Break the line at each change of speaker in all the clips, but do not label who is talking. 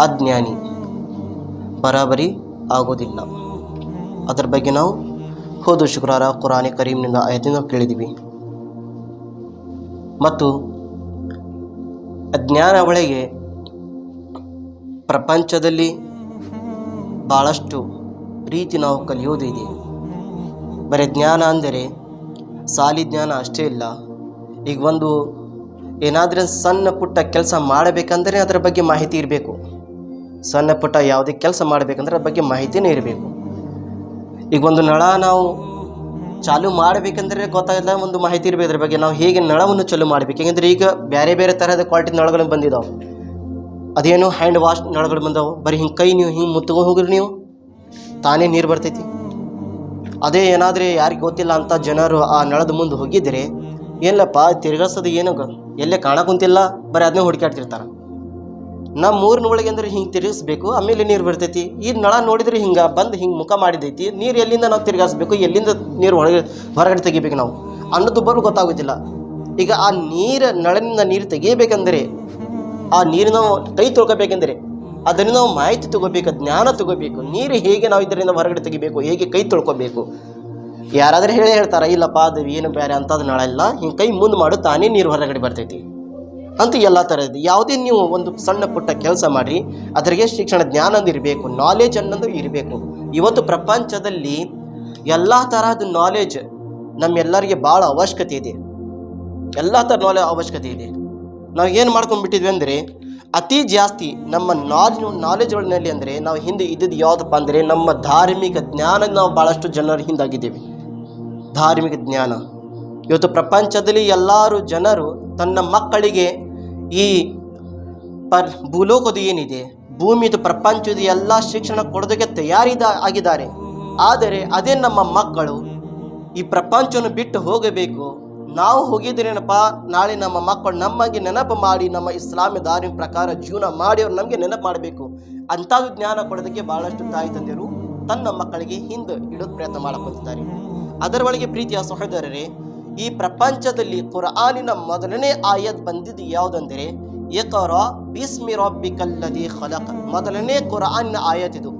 ಅಜ್ಞಾನಿ. ಬರಾಬರಿ ಆಗೋದಿಲ್ಲ. ಅದರ ಬಗ್ಗೆ ನಾವು ಹೋದ ಶುಕ್ರವಾರ ಕುರಾನಿ ಕರೀಮ್ನಿಂದ ಆಯತಿನ ಕೇಳಿದ್ದೀವಿ. ಮತ್ತು ಅಜ್ಞಾನ ಒಳಗೆ ಪ್ರಪಂಚದಲ್ಲಿ ಭಾಳಷ್ಟು ರೀತಿ ನಾವು ಕಲಿಯೋದು ಇದೆ. ಬರೀ ಜ್ಞಾನ ಅಂದರೆ ಸಾಲಿ ಜ್ಞಾನ ಅಷ್ಟೇ ಇಲ್ಲ. ಈಗ ಒಂದು ಏನಾದರೂ ಸಣ್ಣ ಪುಟ್ಟ ಕೆಲಸ ಮಾಡಬೇಕಂದ್ರೆ ಅದರ ಬಗ್ಗೆ ಮಾಹಿತಿ ಇರಬೇಕು. ಸಣ್ಣ ಪುಟ್ಟ ಯಾವುದೇ ಕೆಲಸ ಮಾಡಬೇಕಂದ್ರೆ ಅದ್ರ ಬಗ್ಗೆ ಮಾಹಿತಿನೇ ಇರಬೇಕು. ಈಗ ಒಂದು ನಳ ನಾವು ಚಾಲು ಮಾಡಬೇಕಂದ್ರೆ ಗೊತ್ತಾಗಲ್ಲ, ಒಂದು ಮಾಹಿತಿ ಇರಬೇಕು ಅದ್ರ ಬಗ್ಗೆ. ನಾವು ಹೇಗೆ ನಳವನ್ನು ಚಾಲು ಮಾಡಬೇಕು? ಯಾಕೆಂದರೆ ಈಗ ಬೇರೆ ಬೇರೆ ತರಹದ ಕ್ವಾಲಿಟಿ ನಳಗಳು ಬಂದಿದ್ದಾವೆ ಅದೇನು ಹ್ಯಾಂಡ್ ವಾಶ್ ನಳಗಳು ಬಂದಾವೆ. ಬರೀ ಹಿಂಗೆ ಕೈ ನೀವು ಹಿಂಗೆ ಮುತ್ತು ಹೋಗ್ರಿ ನೀವು, ತಾನೇ ನೀರು ಬರ್ತೈತಿ. ಅದೇ ಏನಾದರೆ ಯಾರಿಗೆ ಗೊತ್ತಿಲ್ಲ ಅಂತ ಜನರು ಆ ನಳದ ಮುಂದೆ ಹೋಗಿದ್ರೆ ಏನಪ್ಪ ತಿರ್ಗಾಸೋದು ಏನು ಎಲ್ಲೇ ಕುಂತಿಲ್ಲ ಬರೀ ಅದನ್ನೇ ಹುಡುಕಾಡ್ತಿರ್ತಾರೆ ನಮ್ಮ ಊರಿನ ಒಳಗೆ ಅಂದ್ರೆ ಹಿಂಗೆ ತಿರುಗಿಸ್ಬೇಕು, ಆಮೇಲೆ ನೀರು ಬರ್ತೈತಿ. ಈ ನಳ ನೋಡಿದ್ರೆ ಹಿಂಗೆ ಬಂದು ಹಿಂಗೆ ಮುಖ ಮಾಡಿದೈತಿ. ನೀರು ಎಲ್ಲಿಂದ ನಾವು ತಿರುಗಾಸ್ಬೇಕು, ಎಲ್ಲಿಂದ ನೀರು ಒಳಗೆ ಹೊರಗಡೆ ತೆಗಿಬೇಕು ನಾವು? ಅನ್ನೋದು ಬರೋ ಗೊತ್ತಾಗೋದಿಲ್ಲ. ಈಗ ಆ ನೀರು ನಳನಿಂದ ನೀರು ತೆಗಿಬೇಕಂದ್ರೆ, ಆ ನೀರಿನ ನಾವು ಕೈ ತೊಳ್ಕೋಬೇಕೆಂದರೆ, ಅದನ್ನು ನಾವು ಮಾಹಿತಿ ತಗೋಬೇಕು, ಜ್ಞಾನ ತಗೋಬೇಕು. ನೀರು ಹೇಗೆ ನಾವು ಇದರಿಂದ ಹೊರಗಡೆ ತೆಗಿಬೇಕು, ಹೇಗೆ ಕೈ ತೊಳ್ಕೊಬೇಕು? ಯಾರಾದರೂ ಹೇಳೇ ಹೇಳ್ತಾರೆ, ಇಲ್ಲಪ್ಪ ಅದು ಏನು ಬೇರೆ ಅಂಥದ್ದು ನಳ ಇಲ್ಲ. ಹಿಂಗೆ ಕೈ ಮುಂದೆ ಮಾಡು, ತಾನೇ ನೀರು ಹೊರಗಡೆ ಬರ್ತೈತಿ. ಅಂತ ಎಲ್ಲ ಥರದ್ದು ಯಾವುದೇ ನೀವು ಒಂದು ಸಣ್ಣ ಪುಟ್ಟ ಕೆಲಸ ಮಾಡಿ ಅದರಿಗೆ ಶಿಕ್ಷಣ ಜ್ಞಾನ ಇರಬೇಕು ನಾಲೆಜ್ ಅನ್ನೋದು ಇರಬೇಕು. ಇವತ್ತು ಪ್ರಪಂಚದಲ್ಲಿ ಎಲ್ಲ ತರಹದ ನಾಲೆಜ್ ನಮ್ಮೆಲ್ಲರಿಗೆ ಭಾಳ ಅವಶ್ಯಕತೆ ಇದೆ. ಎಲ್ಲ ಥರ ನಾಲೆಜ್ ಅವಶ್ಯಕತೆ ಇದೆ. ನಾವು ಏನು ಮಾಡ್ಕೊಂಡ್ಬಿಟ್ಟಿದ್ವಿ ಅಂದರೆ, ಅತಿ ಜಾಸ್ತಿ ನಮ್ಮ ನಾಲೆಜ್ ನಾಲೆಜ್ ಒಳನಲ್ಲಿ ಅಂದರೆ ನಾವು ಹಿಂದೆ ಇದ್ದಿದ್ದು ಯಾವುದಪ್ಪ ಅಂದರೆ, ನಮ್ಮ ಧಾರ್ಮಿಕ ಜ್ಞಾನ ನಾವು ಭಾಳಷ್ಟು ಜನರು ಹಿಂದಾಗಿದ್ದೀವಿ. ಧಾರ್ಮಿಕ ಜ್ಞಾನ. ಇವತ್ತು ಪ್ರಪಂಚದಲ್ಲಿ ಎಲ್ಲರೂ ಜನರು ತನ್ನ ಮಕ್ಕಳಿಗೆ ಈ ಪರ್ ಭೂಲೋಕದ ಏನಿದೆ ಭೂಮಿದು ಪ್ರಪಂಚದ ಎಲ್ಲ ಶಿಕ್ಷಣ ಕೊಡೋದಕ್ಕೆ ತಯಾರಿದ ಆಗಿದ್ದಾರೆ. ಆದರೆ ಅದೇ ನಮ್ಮ ಮಕ್ಕಳು ಈ ಪ್ರಪಂಚವನ್ನು ಬಿಟ್ಟು ಹೋಗಬೇಕು. ನಾವು ಹೋಗಿದ್ರೇನಪ್ಪ, ನಾಳೆ ನಮ್ಮ ಮಕ್ಕಳು ನಮಗೆ ನೆನಪು ಮಾಡಿ, ನಮ್ಮ ಇಸ್ಲಾಮಿ ದಾರಿ ಪ್ರಕಾರ ಜೀವನ ಮಾಡಿ ಅವ್ರು ನಮಗೆ ನೆನಪು ಮಾಡಬೇಕು. ಅಂಥದ್ದು ಜ್ಞಾನ ಕೊಡೋದಕ್ಕೆ ಭಾಳಷ್ಟು ತಾಯಿ ತಂದೆಯರು ತನ್ನ ಮಕ್ಕಳಿಗೆ ಹಿಂದೆ ಇಡೋದು ಪ್ರಯತ್ನ ಮಾಡಕೊಂತಿದ್ದಾರೆ. ಅದರ ಒಳಗೆ ಪ್ರೀತಿಯ ಸಹೋದರರೇ ಈ ಪ್ರಪಂಚದಲ್ಲಿ ಕುರಾನಿನ ಮೊದಲನೇ ಆಯತ್ ಬಂದಿದ್ದು ಯಾವುದಂದರೆ ಏಕರ ಬಿಸ್ಮಿ ರಬ್ಬಿಕಲ್ಲದಿ ಖಲಕ್. ಮೊದಲನೇ ಕುರಾನಿನ ಆಯತ್ ಇದು.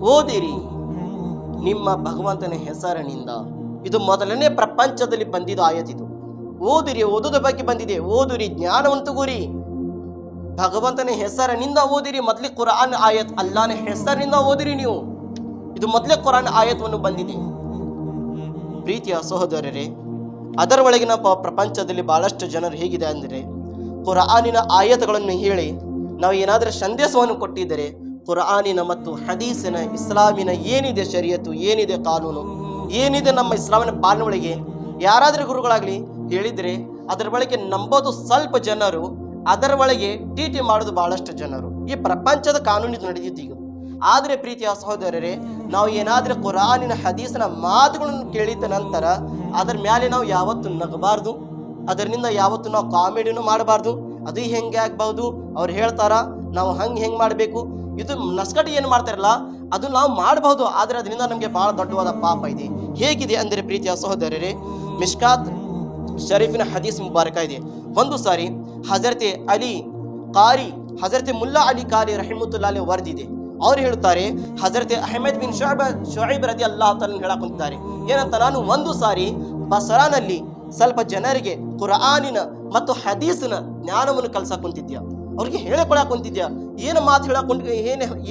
ಓದಿರಿ ನಿಮ್ಮ ಭಗವಂತನ ಹೆಸರಿನಿಂದ. ಇದು ಮೊದಲನೇ ಪ್ರಪಂಚದಲ್ಲಿ ಬಂದಿದ್ದು ಆಯತ್ ಇದು. ಓದಿರಿ, ಓದುದ ಬಗ್ಗೆ ಬಂದಿದೆ. ಓದುರಿ, ಜ್ಞಾನವನ್ನು ತಗೋರಿ. ಭಗವಂತನ ಹೆಸರಿನಿಂದ ಓದಿರಿ. ಮೊದಲೇ ಕುರಾನ್ ಆಯತ್ ಅಲ್ಲಾನ ಹೆಸರಿನಿಂದ ಓದಿರಿ ನೀವು. ಇದು ಮೊದಲೇ ಕುರಾನ್ ಆಯತ್ವನ್ನು ಬಂದಿದೆ. ಪ್ರೀತಿಯ ಸಹೋದರರೇ ಅದರ ಒಳಗಿನ ಪ ಪ್ರಪಂಚದಲ್ಲಿ ಬಹಳಷ್ಟು ಜನರು ಹೇಗಿದೆ ಅಂದರೆ, ಕುರಾನಿನ ಆಯತಗಳನ್ನು ಹೇಳಿ, ನಾವು ಏನಾದರೂ ಸಂದೇಶವನ್ನು ಕೊಟ್ಟಿದ್ದರೆ, ಕುರಾನಿನ ಮತ್ತು ಹದೀಸಿನ ಇಸ್ಲಾಮಿನ ಏನಿದೆ ಶರಿಯತ್ತು, ಏನಿದೆ ಕಾನೂನು, ಏನಿದೆ ನಮ್ಮ ಇಸ್ಲಾಮಿನ ಪಾಲನೆ ಒಳಗೆ ಯಾರಾದರೂ ಗುರುಗಳಾಗಲಿ ಹೇಳಿದರೆ, ಅದರ ಒಳಗೆ ನಂಬೋದು ಸ್ವಲ್ಪ ಜನರು, ಅದರ ಒಳಗೆ ಟೀಟಿ ಮಾಡೋದು ಬಹಳಷ್ಟು ಜನರು. ಈ ಪ್ರಪಂಚದ ಕಾನೂನು ಇದು ಆದರೆ ಪ್ರೀತಿಯ ಸಹೋದರರೇ, ನಾವು ಏನಾದರೂ ಕುರಾನಿನ ಹದೀಸನ ಮಾತುಗಳನ್ನು ಕೇಳಿದ ನಂತರ ಅದರ ಮೇಲೆ ನಾವು ಯಾವತ್ತು ನಗಬಾರ್ದು. ಅದರಿಂದ ಯಾವತ್ತು ನಾವು ಕಾಮಿಡಿನೂ ಮಾಡಬಾರ್ದು. ಅದು ಹೆಂಗೆ ಆಗ್ಬಹುದು ಅವ್ರು ಹೇಳ್ತಾರ, ನಾವು ಹಂಗೆ ಹೆಂಗೆ ಮಾಡಬೇಕು? ಇದು ನಸ್ಕಟಿ ಏನು ಮಾಡ್ತಾರಲ್ಲ, ಅದು ನಾವು ಮಾಡಬಹುದು ಆದರೆ ಅದರಿಂದ ನಮಗೆ ಭಾಳ ದೊಡ್ಡವಾದ ಪಾಪ ಇದೆ. ಹೇಗಿದೆ ಅಂದರೆ ಪ್ರೀತಿಯ ಸಹೋದರರೇ ಮಿಷ್ಕಾತ್ ಶರೀಫಿನ ಹದೀಸ್ ಮುಬಾರಕ ಇದೆ. ಒಂದು ಸಾರಿ ಹಜರತೆ ಅಲಿ ಕಾರಿ, ಹಜರತೆ ಮುಲ್ಲಾ ಅಲಿ ಕಾರಿ ರಹಿಮುಲ್ಲಾ ವರದಿದೆ. ಅವ್ರು ಹೇಳುತ್ತಾರೆ, ಹಜರತ್ ಅಹಮದ್ ಬಿನ್ ಶಾಹಬ ಶೋಯಿಬ್ ರದಿ ಅಲ್ಲಾಹ್ ತಾಲ ಏನಂತ ನಾನು ಒಂದು ಸಾರಿ ಬಸರಾನಲ್ಲಿ ಸ್ವಲ್ಪ ಜನರಿಗೆ ಕುರಾನಿನ ಮತ್ತು ಹದೀಸ್ನ ಜ್ಞಾನವನ್ನು ಕಲ್ಸಕ್ ಕುಂತಿದ್ಯ ಅವ್ರಿಗೆ ಹೇಳಿಕೊಡಕ್ ಕುಂತಿದ್ಯ ಏನು ಮಾತು ಹೇಳಕ್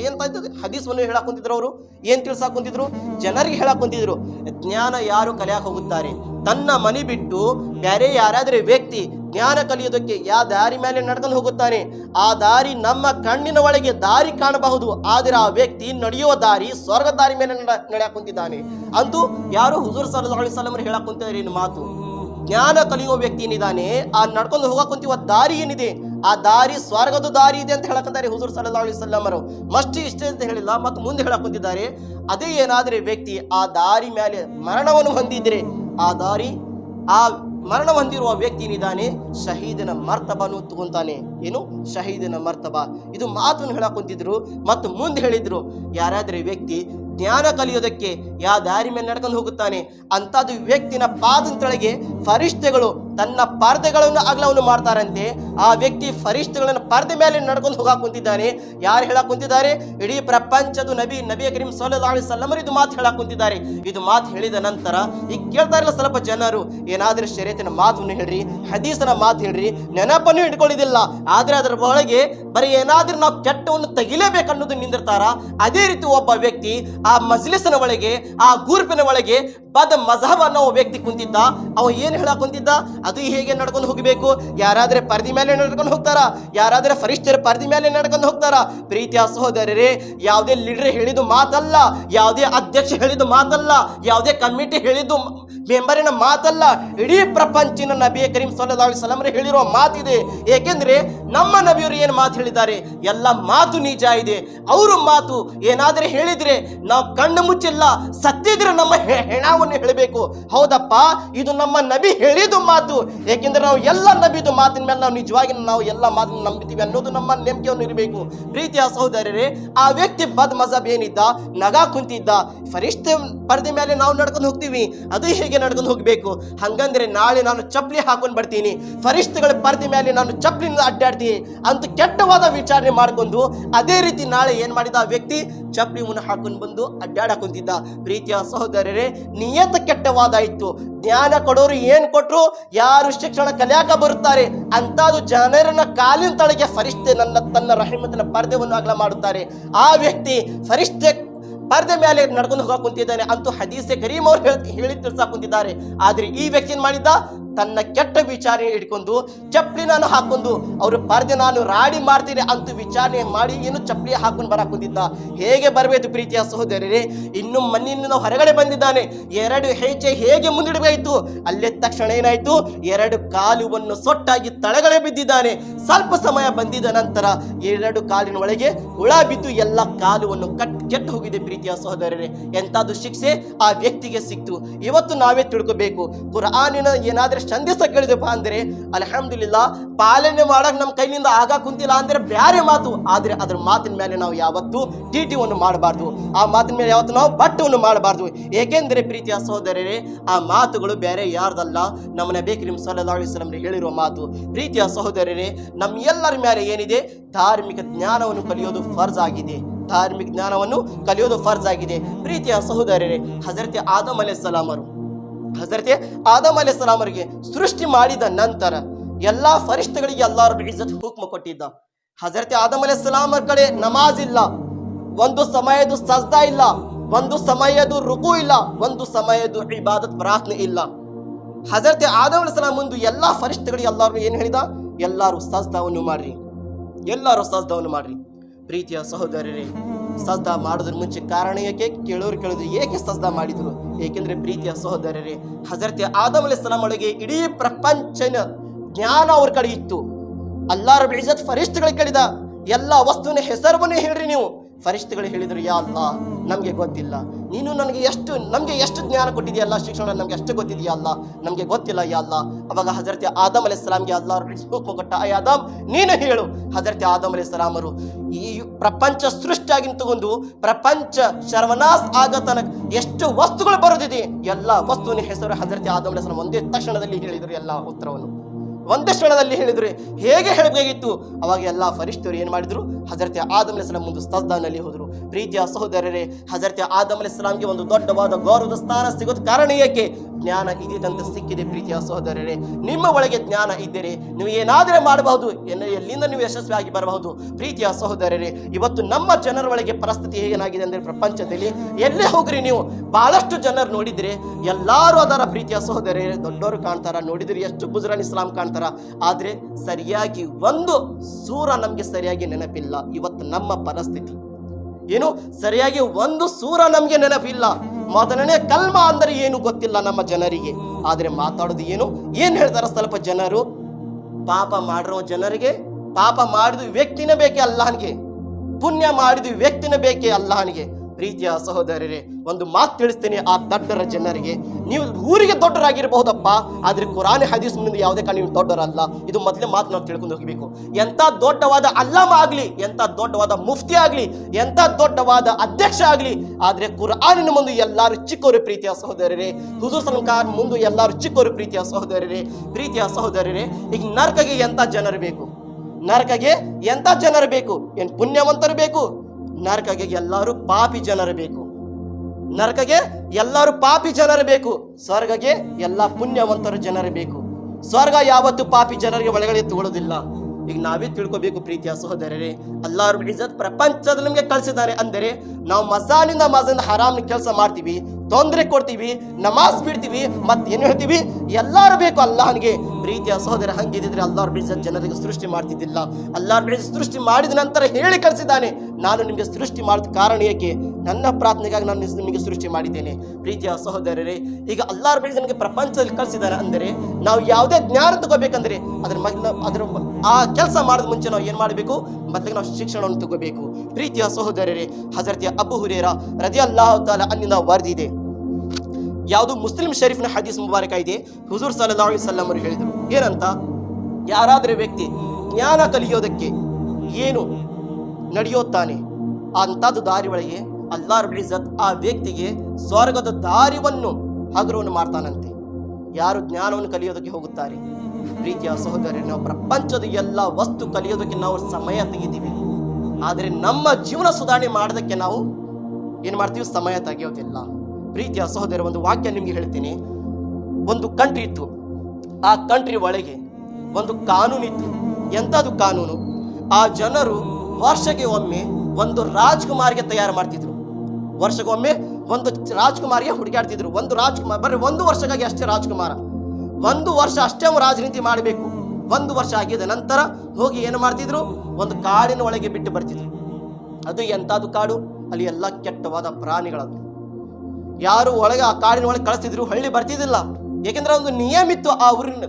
ಏನು ಇದ್ದದ್ದು ಹದೀಸವನ್ನು ಹೇಳಕ್ ಕುಂತಿದ್ರು ಅವರು? ಏನು ತಿಳ್ಸಕ್ ಕುಂತಿದ್ರು? ಜನರಿಗೆ ಹೇಳಕ್ ಕುಂತಿದ್ರು. ಜ್ಞಾನ ಯಾರು ಕಲಿಯಾಕ ಹೋಗುತ್ತಾರೆ? ತನ್ನ ಮನೆ ಬಿಟ್ಟು ಬೇರೆ ಯಾರಾದ್ರೆ ವ್ಯಕ್ತಿ ಜ್ಞಾನ ಕಲಿಯೋದಕ್ಕೆ ಯಾವ ದಾರಿ ಮೇಲೆ ನಡ್ಕೊಂಡು ಹೋಗುತ್ತಾನೆ? ಆ ದಾರಿ ನಮ್ಮ ಕಣ್ಣಿನ ಒಳಗೆ ದಾರಿ ಕಾಣಬಹುದು. ಆದರೆ ಆ ವ್ಯಕ್ತಿ ನಡೆಯುವ ದಾರಿ ಸ್ವರ್ಗ ದಾರಿ ಮೇಲೆ ನಡ, ನಡೆಯಕ್ ಕುಂತಿದ್ದಾನೆ. ಅಂತೂ ಯಾರು ಹುಜೂರ್ ಸಲಹಿ ವಸಲ್ಲಂ ಹೇಳಕ್ ಇನ್ನು ಮಾತು? ಜ್ಞಾನ ಕಲಿಯುವ ವ್ಯಕ್ತಿ ಏನಿದ್ದಾನೆ, ಆ ನಡ್ಕೊಂಡು ಹೋಗಕ್ ಕುಂತಿವ ದಾರಿ ಏನಿದೆ? ಆ ದಾರಿ ಸ್ವರ್ಗದ ದಾರಿ ಇದೆ ಅಂತ ಹೇಳಕಂತಾರೆ ಹುಜೂರ್ ಸಲ್ಲಲ್ಲಾಹು ಅಲೈಹಿ ಸಲ್ಲಮರು ಅವರು. ಮಸ್ತಿ ಇಷ್ಟೇ ಅಂತ ಹೇಳಿಲ್ಲ ಮತ್ತು ಮುಂದೆ ಹೇಳಕ್ ಕುಂತಿದ್ದಾರೆ. ಅದೇ ಏನಾದರೆ ವ್ಯಕ್ತಿ ಆ ದಾರಿ ಮೇಲೆ ಮರಣವನ್ನು ಹೊಂದಿದ್ರೆ, ಆ ದಾರಿ, ಆ ಮರಣ ಹೊಂದಿರುವ ವ್ಯಕ್ತಿ ಏನಿದ್ದಾನೆ ಶಹೀದನ ಮರ್ತಬನು ತಗೊಂತಾನೆ ಏನು? ಶಹೀದನ ಮರ್ತಬ. ಇದು ಮಾತನ್ನು ಹೇಳಕ್ ಕುಂತಿದ್ರು ಮತ್ತು ಮುಂದೆ ಹೇಳಿದ್ರು, ಯಾರಾದರೆ ವ್ಯಕ್ತಿ ಜ್ಞಾನ ಕಲಿಯೋದಕ್ಕೆ ಯಾವ ದಾರಿ ಮೇಲೆ ನಡ್ಕೊಂಡು ಹೋಗುತ್ತಾನೆ? ಅಂಥದ್ದು ವ್ಯಕ್ತಿನ ಪಾದಂತೊಳಗೆ ಫರಿಷ್ಠೆಗಳು ತನ್ನ ಪರ್ದೆಗಳನ್ನು ಅಗಲವನ್ನು ಮಾಡ್ತಾರಂತೆ. ಆ ವ್ಯಕ್ತಿ ಫರಿಷ್ಠೆಗಳನ್ನು ಪರ್ದೆ ಮೇಲೆ ನಡ್ಕೊಂಡು ಹೋಗಾಕ್ ಕುಂತಿದ್ದಾನೆ. ಯಾರು ಹೇಳಕ್ ಕುಂತಿದ್ದಾರೆ? ಇಡೀ ಪ್ರಪಂಚದ ನಬಿ ನಬಿ ಕರೀಂ ಸಲ್ಲಲ್ಲಾಹು ಅಲೈಹಿ ವಸಲ್ಲಮರು ಇದು ಮಾತು ಹೇಳಕ್ ಕುಂತಿದ್ದಾರೆ. ಇದು ಮಾತು ಹೇಳಿದ ನಂತರ ಈಗ ಕೇಳ್ತಾ ಇರಲ್ಲ ಸ್ವಲ್ಪ ಜನರು, ಏನಾದ್ರೂ ಶರೀತಿನ ಮಾತನ್ನು ಹೇಳ್ರಿ, ಹದೀಸನ ಮಾತು ಹೇಳ್ರಿ, ನೆನಪನ್ನು ಇಟ್ಕೊಳ್ಳಿದಿಲ್ಲ. ಆದರೆ ಅದರ ಒಳಗೆ ಬರೀ ಏನಾದ್ರೂ ನಾವು ಕೆಟ್ಟವನ್ನು ತೆಗಿಲೇಬೇಕನ್ನೋದು ನಿಂದಿರ್ತಾರ? ಅದೇ ರೀತಿ ಒಬ್ಬ ವ್ಯಕ್ತಿ ಮಜ್ಲಿಸಿನ ಒಳಗೆ, ಆ ಗುರುಪಿನ ಒಳಗೆ ಬದ ಮಜಹಬ್ ಅನ್ನೋ ವ್ಯಕ್ತಿ ಕುಂತಿದ್ದ. ಅವ ಏನು ಹೇಳಕ್ ಕುಂತಿದ್ದ ಅದು ಹೇಗೆ ನಡ್ಕೊಂಡು ಹೋಗಬೇಕು? ಯಾರಾದ್ರೆ ಪರದಿ ಮೇಲೆ ನಡ್ಕೊಂಡು ಹೋಗ್ತಾರ? ಯಾರಾದ್ರೆ ಫರಿಷ್ಠರ ಪರದಿ ಮೇಲೆ ನಡ್ಕೊಂಡು ಹೋಗ್ತಾರ? ಪ್ರೀತಿಯ ಸಹೋದರರೇ, ಯಾವುದೇ ಲೀಡರ್ ಹೇಳಿದ ಮಾತಲ್ಲ, ಯಾವುದೇ ಅಧ್ಯಕ್ಷ ಹೇಳಿದ ಮಾತಲ್ಲ, ಯಾವುದೇ ಕಮಿಟಿ ಹೇಳಿದ್ದು ಮೆಂಬರಿನ ಮಾತಲ್ಲ, ಇಡೀ ಪ್ರಪಂಚಿನ ನಬಿ ಕರೀಂ ಅಲೈಹಿ ವಸಲ್ಲಂ ಹೇಳಿರೋ ಮಾತಿದೆ. ಏಕೆಂದ್ರೆ ನಮ್ಮ ನಬಿಯವರು ಏನು ಮಾತು ಹೇಳಿದ್ದಾರೆ? ಎಲ್ಲ ಮಾತು ನಿಜ ಇದೆ. ಅವರು ಮಾತು ಏನಾದರೆ ಹೇಳಿದ್ರೆ ನಾವು ಕಣ್ಣು ಮುಚ್ಚಿಲ್ಲ, ಸತ್ತಿದ್ರೆ ನಮ್ಮ ಹೆಣವನ್ನು ಹೇಳಬೇಕು. ಹೌದಪ್ಪ, ಇದು ನಮ್ಮ ನಬಿ ಹೇಳಿದ ಮಾತು. ಏಕೆಂದರೆ ನಾವು ಎಲ್ಲ ನಬಿದು ಮಾತಿನ ಮೇಲೆ ನಾವು ನಿಜವಾಗಿ ನಾವು ಎಲ್ಲ ಮಾತನ್ನು ನಂಬಿತೀವಿ ಅನ್ನೋದು ನಮ್ಮ ನಂಬಿಕೆಯನ್ನು ಇರಬೇಕು. ಪ್ರೀತಿಯ ಸಹೋದರರೇ, ಆ ವ್ಯಕ್ತಿ ಬದ್ ಮಜಬ್ ಏನಿದ್ದ? ನಗ ಕುಂತಿದ್ದ. ಫರಿಷ್ಠ ಪರದೆ ಮೇಲೆ ನಾವು ನಡ್ಕೊಂಡು ಹೋಗ್ತೀವಿ. ಅದು ಹೇಗೆ ನಡ್ಕೊಂಡು ಹೋಗ್ಬೇಕು. ಹಂಗಂದ್ರೆ ನಾಳೆ ನಾನು ಚಪ್ಪಲಿ ಹಾಕೊಂಡು ಬರ್ತೀನಿ. ಫರಿಷ್ಠಗಳ ಪರದೆ ಮೇಲೆ ನಾನು ಚಪ್ಪಲಿನ ಅಡ್ಡಾಡ್ತೀನಿ ಅಂತ ಕೆಟ್ಟವಾದ ವಿಚಾರಣೆ ಮಾಡ್ಕೊಂಡು ಅದೇ ರೀತಿ ನಾಳೆ ಏನ್ ಮಾಡಿದ ಆ ವ್ಯಕ್ತಿ? ಚಪ್ಪಲಿ ಮುನ್ನ ಹಾಕೊಂಡು ಬಂದು ಅಡ್ಡಾಡಕೊಂತಿದ್ದ. ಪ್ರೀತಿಯ ಸಹೋದರರೇ, ನಿಯತ ಕೆಟ್ಟವಾದಾಯ್ತು. ಜ್ಞಾನ ಕೊಡೋರು ಏನ್ ಕೊಟ್ರು? ಯಾರು ಶಿಕ್ಷಣ ಕಲಿಯಾಕ ಬರುತ್ತಾರೆ? ಅಂತಾದು ಜನರನ್ನ ಕಾಲಿನ ತಳಗೆ ಫರಿಷ್ಠೆ ನನ್ನ ತನ್ನ ರಹಿಮತನ ಪರ್ದೆವನ್ನು ಅಗಲ ಮಾಡುತ್ತಾರೆ. ಆ ವ್ಯಕ್ತಿ ಫರಿಷ್ಠೆ ಪರ್ದೆ ಮೇಲೆ ನಡ್ಕೊಂಡು ಹೋಗಕ್ಕೆ ಕುಂತಿದ್ದಾನೆ. ಅಂತೂ ಹದೀಸೆ ಕರೀಮ್ ಅವ್ರು ಹೇಳಿ ತಿಳ್ಸಾಕ್ ಕುಂತಿದ್ದಾರೆ. ಆದ್ರೆ ಈ ವ್ಯಕ್ತಿ ಏನ್ ಮಾಡಿದ್ದ? ತನ್ನ ಕೆಟ್ಟ ವಿಚಾರಣೆ ಹಿಡ್ಕೊಂಡು ಚಪ್ಪಲಿ ನಾನು ಹಾಕೊಂಡು ಅವರು ಪರ್ದೆ ನಾನು ರಾಡಿ ಮಾಡ್ತೀನಿ ಅಂತ ವಿಚಾರಣೆ ಮಾಡಿ ಏನು ಚಪ್ಪಲಿ ಹಾಕೊಂಡು ಬರಕ್ ಕುಂತಿದ್ದ. ಹೇಗೆ ಬರಬೇಕು ಪ್ರೀತಿಯ ಸಹೋದರರೇ? ಇನ್ನು ಮಣ್ಣಿನಿಂದ ನಾವು ಹೊರಗಡೆ ಬಂದಿದ್ದಾನೆ. ಎರಡು ಹೆಜ್ಜೆ ಹೇಗೆ ಮುಂದಿಡಬೇಕು ಅಲ್ಲೇ ತಕ್ಷಣ ಏನಾಯ್ತು? ಎರಡು ಕಾಲುವನ್ನು ಸೊಟ್ಟಾಗಿ ತಳಗಡೆ ಬಿದ್ದಿದ್ದಾನೆ. ಸ್ವಲ್ಪ ಸಮಯ ಬಂದಿದ ನಂತರ ಎರಡು ಕಾಲಿನ ಒಳಗೆ ಹುಳ ಬಿದ್ದು ಎಲ್ಲ ಕಾಲುವನ್ನು ಕಟ್, ಕೆಟ್ಟು ಹೋಗಿದೆ ಪ್ರೀತಿಯ ಸಹೋದರರೇ ಎಂತಾದ್ರು ಶಿಕ್ಷೆ ಆ ವ್ಯಕ್ತಿಗೆ ಸಿಕ್ತು. ಇವತ್ತು ನಾವೇ ತಿಳ್ಕೋಬೇಕು. ಕುರಾನಿನ ಏನಾದ್ರೆ ಸಂದೇಶ ಕೇಳಿದಪ್ಪ ಅಂದ್ರೆ, ಅಲ್ಹಮ್ದುಲಿಲ್ಲಾ, ಪಾಲನೆ ಮಾಡಕ್ ನಮ್ಮ ಕೈಲಿಂದ ಆಗ ಕುಂತಿಲ್ಲ ಅಂದ್ರೆ ಬ್ಯಾರೆ ಮಾತು. ಆದ್ರೆ ಅದ್ರ ಮಾತಿನ ಮೇಲೆ ನಾವು ಯಾವತ್ತೂ ಟಿಟಿವನ್ನು ಮಾಡಬಾರ್ದು. ಆ ಮಾತಿನ ಮೇಲೆ ಯಾವತ್ತು ನಾವು ಬಟ್ಟವನ್ನು ಮಾಡಬಾರ್ದು. ಏಕೆಂದ್ರೆ ಪ್ರೀತಿಯ ಸಹೋದರರೇ, ಆ ಮಾತುಗಳು ಬೇರೆ ಯಾರ್ದಲ್ಲ. ನಮ್ಮ ನಬಿ ಕರೀಂ ಸಲ್ಲಾ ವಸಲ್ಲಂ ಹೇಳಿರುವ ಮಾತು. ಪ್ರೀತಿಯ ಸಹೋದರರೇ ನಮ್ಮ ಎಲ್ಲರ ಮೇಲೆ ಏನಿದೆ? ಧಾರ್ಮಿಕ ಜ್ಞಾನವನ್ನು ಕಲಿಯೋದು ಫರ್ಜ್ ಆಗಿದೆ. ಧಾರ್ಮಿಕ ಜ್ಞಾನವನ್ನು ಕಲಿಯೋದು ಫರ್ಜ್ ಆಗಿದೆ. ಪ್ರೀತಿಯ ಸಹೋದರರೇ, ಹಜರತೆ ಆದಮ್ ಅಲೈಹಿ ಸಲಾಮರು ಹಜರತೆ ಆದಮ್ ಅಲೈಹಿ ಸಲಾಮರಿಗೆ ಸೃಷ್ಟಿ ಮಾಡಿದ ನಂತರ ಎಲ್ಲಾ ಫರಿಷ್ಠಗಳಿಗೆ ಎಲ್ಲರೂ ಇಜ್ಜತ್ ಹುಕ್ಮ ಕೊಟ್ಟಿದ್ದ. ಹಜರತೆ ಆದಮ್ ಅಲೈಹಿ ಸಲಾಮರ ಕಡೆ ನಮಾಜ್ ಇಲ್ಲ, ಒಂದು ಸಮಯದ ಸಜ್ದಾ ಇಲ್ಲ, ಒಂದು ಸಮಯದ ರುಕು ಇಲ್ಲ, ಒಂದು ಸಮಯದ ಇಬಾದತ್ ಪ್ರಾರ್ಥನೆ ಇಲ್ಲ. ಹಜರತೆ ಆದಮ್ ಅಲೈಹಿ ಸಲಾಮ್ ಮುಂದೆ ಎಲ್ಲಾ ಫರಿಷ್ಠಗಳಿಗೆ ಎಲ್ಲಾರು ಏನು ಹೇಳಿದ? ಎಲ್ಲಾರು ಸಜ್ದಾವನ್ನು ಮಾಡ್ರಿ. ಎಲ್ಲರೂ ಸಜ್ದಾವನ್ನು ಮಾಡ್ರಿ. ಪ್ರೀತಿಯ ಸಹೋದರರೇ, ಸಜ್ದಾ ಮಾಡೋದ್ರ ಮುಂಚೆ ಕಾರಣ ಯಾಕೆ? ಕೇಳೋರು ಕೇಳಿದ್ರು ಏಕೆ ಸಜ್ದಾ ಮಾಡಿದ್ರು? ಏಕೆಂದ್ರೆ ಪ್ರೀತಿಯ ಸಹೋದರರೇ, ಹಜರತೆ ಆದಮ್ ಅಲೈಹಿ ಸಲಾಮ್ ಒಳಗೆ ಇಡೀ ಪ್ರಪಂಚನ ಜ್ಞಾನ ಅವ್ರ ಕಡೆ ಇತ್ತು. ಅಲ್ಲಾರ ಇಜ್ಜತ್ ಫರಿಷ್ಠಗಳಿಗೆ ಕೇಳಿದ ಎಲ್ಲ ವಸ್ತುವಿನ ಹೆಸರವನ್ನೇ ಹೇಳ್ರಿ ನೀವು. ಫರಿಷ್ಠಗಳು ಹೇಳಿದ್ರು, ಯಾ ಅಲ್ಲ, ನಮಗೆ ಗೊತ್ತಿಲ್ಲ. ನೀನು ನನಗೆ ಎಷ್ಟು, ನಮಗೆ ಎಷ್ಟು ಜ್ಞಾನ ಕೊಟ್ಟಿದೆಯಲ್ಲ ಶಿಕ್ಷಣ ನಮಗೆ ಎಷ್ಟು ಗೊತ್ತಿದೆಯಾ ಅಲ್ಲ, ನಮಗೆ ಗೊತ್ತಿಲ್ಲ ಯಾ ಅಲ್ಲ. ಅವಾಗ ಹಜರತ್ ಆದಮ್ ಅಲೈಹಿ ಸಲಾಮ್ಗೆ ಅಲ್ಲ ಕೊಟ್ಟ ಆದಮ್, ನೀನು ಹೇಳು. ಹಜರತ್ ಆದಮ್ ಸಲಾಮರು ಈ ಪ್ರಪಂಚ ಸೃಷ್ಟಿಯಾಗಿ ತಗೊಂಡು, ಪ್ರಪಂಚ ಶರ್ವನಾಸ್ ಆಗ ತನಕ ಎಷ್ಟು ವಸ್ತುಗಳು ಬರೋದಿದೆ ಎಲ್ಲ ವಸ್ತುವಿನ ಹೆಸರು ಹಜರತಿ ಆದಮ್ ಸಲಾಮ್ ಒಂದೇ ತಕ್ಷಣದಲ್ಲಿ ಹೇಳಿದರು, ಎಲ್ಲ ಉತ್ತರವನ್ನು. ಒಂದೇ ಕ್ಷಣದಲ್ಲಿ ಹೇಳಿದ್ರೆ. ಹೇಗೆ ಹೇಳಬೇಕಾಗಿತ್ತು? ಅವಾಗ ಎಲ್ಲ ಫರಿಷ್ಠರು ಏನು ಮಾಡಿದ್ರು? ಹಜರತೆ ಆದಮ್ ಅಲೈಹಿಸ್ಲಾಂ ಒಂದು ಸಜ್ದಾನಲ್ಲಿ ಹೋದರು. ಪ್ರೀತಿಯ ಸಹೋದರರೇ, ಹಜರತೆ ಆದಮ್ ಅಲೈಹಿಸ್ಲಾಂಗೆ ಒಂದು ದೊಡ್ಡವಾದ ಗೌರವದ ಸ್ಥಾನ ಸಿಗೋದು ಕಾರಣ ಏಕೆ? ಜ್ಞಾನ ಇದಿದಂತೆ ಸಿಕ್ಕಿದೆ ಪ್ರೀತಿಯ ಸಹೋದರರೇ. ನಿಮ್ಮ ಒಳಗೆ ಜ್ಞಾನ ಇದ್ದರೆ ನೀವು ಏನಾದರೆ ಮಾಡಬಹುದು. ಎನ್ನ- ಎಲ್ಲಿಂದ ನೀವು ಯಶಸ್ವಿಯಾಗಿ ಬರಬಹುದು. ಪ್ರೀತಿಯ ಸಹೋದರರೇ, ಇವತ್ತು ನಮ್ಮ ಜನರ ಒಳಗೆ ಪರಿಸ್ಥಿತಿ ಏನಾಗಿದೆ ಅಂದರೆ ಪ್ರಪಂಚದಲ್ಲಿ ಎಲ್ಲೇ ಹೋಗ್ರಿ ನೀವು. ಬಹಳಷ್ಟು ಜನರು ನೋಡಿದ್ರೆ ಎಲ್ಲರೂ ಅದರ ಪ್ರೀತಿಯ ಸಹೋದರರೇ. ದೊಡ್ಡವರು ಕಾಣ್ತಾರ, ನೋಡಿದ್ರೆ ಎಷ್ಟು ಗುಜರಾನ್ ಇಸ್ಲಾಂ ಕಾಣ್ತಾರ. ಆದ್ರೆ ಸರಿಯಾಗಿ ಒಂದು ಸೂರ ನಮ್ಗೆ ಸರಿಯಾಗಿ ನೆನಪಿಲ್ಲ. ಇವತ್ತು ನಮ್ಮ ಪರಿಸ್ಥಿತಿ. ಏನು? ಸರಿಯಾಗಿ ಒಂದು ಸೂರ ನಮ್ಗೆ ನೆನಪಿಲ್ಲ. ಮೊದಲನೇ ಕಲ್ಮ ಅಂದ್ರೆ ಏನು ಗೊತ್ತಿಲ್ಲ ನಮ್ಮ ಜನರಿಗೆ. ಆದ್ರೆ ಮಾತಾಡೋದು ಏನು? ಏನ್ ಹೇಳ್ತಾರ ಸ್ವಲ್ಪ ಜನರು? ಪಾಪ ಮಾಡಿರೋ ಜನರಿಗೆ, ಪಾಪ ಮಾಡಿದ ವ್ಯಕ್ತಿನ ಬೇಕೇ ಅಲ್ಲಾಹನಿಗೆ ಪುಣ್ಯ ಮಾಡಿದ ವ್ಯಕ್ತಿನ ಬೇಕೇ ಅಲ್ಲಾಹನಿಗೆ ಪ್ರೀತಿಯ ಸಹೋದರರೇ, ಒಂದು ಮಾತು ತಿಳಿಸ್ತೀನಿ ಆ ದೊಡ್ಡರ ಜನರಿಗೆ. ನೀವು ಊರಿಗೆ ದೊಡ್ಡರಾಗಿರಬಹುದಪ್ಪ, ಆದರೆ ಕುರಾನೆ ಹದೀಸ್ ಮುಂದೆ ಯಾವುದೇ ಕಾರಣ ನೀವು ದೊಡ್ಡರಲ್ಲ. ಇದು ಮೊದಲೇ ಮಾತು ನಾವು ತಿಳ್ಕೊಂಡು ಹೋಗಬೇಕು. ಎಂತ ದೊಡ್ಡವಾದ ಅಲ್ಲಾಮ ಆಗಲಿ, ಎಂತ ದೊಡ್ಡವಾದ ಮುಫ್ತಿ ಆಗಲಿ, ಎಂತ ದೊಡ್ಡವಾದ ಅಧ್ಯಕ್ಷ ಆಗಲಿ, ಆದರೆ ಕುರಾನಿನ ಮುಂದೆ ಎಲ್ಲಾರು ಚಿಕ್ಕವರು ಪ್ರೀತಿಯ ಸಹೋದರರೇ. ಹುಜೂರ್ ಸಲಂ ಮುಂದೆ ಎಲ್ಲಾರು ಚಿಕ್ಕವರು ಪ್ರೀತಿಯ ಸಹೋದರರೇ. ಪ್ರೀತಿಯ ಸಹೋದರರೇ, ಈಗ ನರಕಗೆ ಎಂತ ಜನರು ಬೇಕು? ನರಕಗೆ ಎಂತ ಜನರು ಬೇಕು? ಏನು ಪುಣ್ಯವಂತರು ಬೇಕು? ನರಕಗೆ ಎಲ್ಲರೂ ಪಾಪಿ ಜನರು ಬೇಕು. ನರಕಗೆ ಎಲ್ಲರೂ ಪಾಪಿ ಜನರು ಬೇಕು. ಸ್ವರ್ಗಗೆ ಎಲ್ಲ ಪುಣ್ಯವಂತರ ಜನರು ಬೇಕು. ಸ್ವರ್ಗ ಯಾವತ್ತು ಪಾಪಿ ಜನರಿಗೆ ಒಳಗಡೆ ತಗೊಳ್ಳೋದಿಲ್ಲ ಈಗ ನಾವೇ ತಿಳ್ಕೊಬೇಕು ಪ್ರೀತಿಯ ಸಹೋದರರೇ ಅಲ್ಲಾರು ಇಜ್ಜತ್ ಪ್ರಪಂಚದಲ್ಲಿ ನಮಗೆ ಕಳಿಸಿದ್ದಾರೆ. ಅಂದರೆ ನಾವು ಮಜಾನಿಂದ ಮಜಾನಿಂದ ಹರಾಮ್ ಕೆಲಸ ಮಾಡ್ತೀವಿ. ತೊಂದರೆ ಕೊಡ್ತೀವಿ, ನಮಾಜ್ ಬಿಡ್ತೀವಿ ಮತ್ತೆ ಏನು ಹೇಳ್ತೀವಿ? ಎಲ್ಲಾರು ಬೇಕು ಅಲ್ಲಾಹನಿಗೆ. ಪ್ರೀತಿಯ ಸಹೋದರ ಹಂಗಿದ್ರೆ ಅಲ್ಲಾರ್ ಬೀಜ ಜನರಿಗೆ ಸೃಷ್ಟಿ ಮಾಡ್ತಿದ್ದಿಲ್ಲ. ಅಲ್ಲಾರ್ ಬೀಜ ಸೃಷ್ಟಿ ಮಾಡಿದ ನಂತರ ಹೇಳಿ ಕಳಿಸಿದ್ದಾನೆ, ನಾನು ನಿಮಗೆ ಸೃಷ್ಟಿ ಮಾಡಿದ ಕಾರಣ ಏಕೆ? ನನ್ನ ಪ್ರಾರ್ಥನೆಗಾಗಿ ನಾನು ನಿಮಗೆ ಸೃಷ್ಟಿ ಮಾಡಿದ್ದೇನೆ. ಪ್ರೀತಿಯ ಸಹೋದರರೇ, ಈಗ ಅಲ್ಲಾರ್ ಬೀಜ ನನಗೆ ಪ್ರಪಂಚದಲ್ಲಿ ಕಳಿಸಿದ್ದಾನೆ ಅಂದರೆ, ನಾವು ಯಾವುದೇ ಜ್ಞಾನ ತಗೋಬೇಕಂದ್ರೆ ಅದ್ರ ಮಗ್ನ, ಅದ್ರ ಆ ಕೆಲಸ ಮಾಡಿದ ಮುಂಚೆ ನಾವು ಏನು ಮಾಡಬೇಕು? ಮತ್ತೆ ನಾವು ಶಿಕ್ಷಣವನ್ನು ತಗೋಬೇಕು. ಪ್ರೀತಿಯ ಸಹೋದರರೇ ಹಜರತಿಯ ಅಬು ಹುರೇರ ರದಿ ಅಲ್ಲಾಹ ತಾಲ ವರದಿ ವರದಿದೆ ಯಾವುದು ಮುಸ್ಲಿಂ ಶರೀಫ್ನ ಹದೀಸ್ ಮುಬಾರಕ ಇದೆ? ಹುಜೂರ್ ಸಲ್ಲಾ ಸಲ್ಲಮರು ಹೇಳಿದರು. ಏನಂತ? ಯಾರಾದರೂ ವ್ಯಕ್ತಿ ಜ್ಞಾನ ಕಲಿಯೋದಕ್ಕೆ ಏನು ನಡೆಯುತ್ತಾನೆ ಅಂಥದ್ದು ದಾರಿ ಒಳಗೆ ಅಲ್ಲಾರ್ ರಬ್ಬುಲ್ ಇಜ್ಜತ್ ಆ ವ್ಯಕ್ತಿಗೆ ಸ್ವರ್ಗದ ದಾರಿವನ್ನು ಹಗುರವನ್ನು ಮಾಡ್ತಾನಂತೆ ಯಾರು ಜ್ಞಾನವನ್ನು ಕಲಿಯೋದಕ್ಕೆ ಹೋಗುತ್ತಾರೆ? ಪ್ರೀತಿಯ ಸಹೋದರಿ ನಾವು ಪ್ರಪಂಚದ ಎಲ್ಲ ವಸ್ತು ಕಲಿಯೋದಕ್ಕೆ ನಾವು ಸಮಯ ತೆಗಿತೀವಿ ಆದರೆ ನಮ್ಮ ಜೀವನ ಸುಧಾರಣೆ ಮಾಡೋದಕ್ಕೆ ನಾವು ಏನು ಮಾಡ್ತೀವಿ? ಸಮಯ ತೆಗೆಯೋದಿಲ್ಲ. ಪ್ರೀತಿಯ ಸಹೋದರ, ಒಂದು ವಾಕ್ಯ ನಿಮಗೆ ಹೇಳ್ತೀನಿ. ಒಂದು ಕಂಟ್ರಿ ಇತ್ತು. ಆ ಕಂಟ್ರಿ ಒಳಗೆ ಒಂದು ಕಾನೂನು ಇತ್ತು. ಎಂಥದ್ದು ಕಾನೂನು? ಆ ಜನರು ವರ್ಷಕ್ಕೆ ಒಮ್ಮೆ ಒಂದು ರಾಜ್ಕುಮಾರ್ಗೆ ತಯಾರು ಮಾಡ್ತಿದ್ರು. ವರ್ಷಕ್ಕೊಮ್ಮೆ ಒಂದು ರಾಜ್ಕುಮಾರ್ಗೆ ಹುಡುಕಾಡ್ತಿದ್ರು. ಒಂದು ರಾಜ್ಕುಮಾರ್, ಬರೀ ಒಂದು ವರ್ಷಕ್ಕಾಗಿ ಅಷ್ಟೇ ರಾಜ್ಕುಮಾರ. ಒಂದು ವರ್ಷ ಅಷ್ಟೇ ರಾಜನೀತಿ ಮಾಡಬೇಕು. ಒಂದು ವರ್ಷ ಆಗಿದ, ನಂತರ ಹೋಗಿ ಏನು ಮಾಡ್ತಿದ್ರು? ಒಂದು ಕಾಡಿನ ಒಳಗೆ ಬಿಟ್ಟು ಬರ್ತಿದ್ರು. ಅದು ಎಂಥದ್ದು ಕಾಡು? ಅಲ್ಲಿ ಎಲ್ಲ ಕೆಟ್ಟವಾದ ಪ್ರಾಣಿಗಳದ್ದು ಯಾರು ಒಳಗೆ ಆ ಕಾಡಿನ ಒಳಗೆ ಕಳಿಸ್ತಿದ್ರು ಹಳ್ಳಿ ಬರ್ತಿದ್ದಿಲ್ಲ. ಏಕೆಂದ್ರೆ ಒಂದು ನಿಯಮಿತ್ತು ಆ ಊರಿನ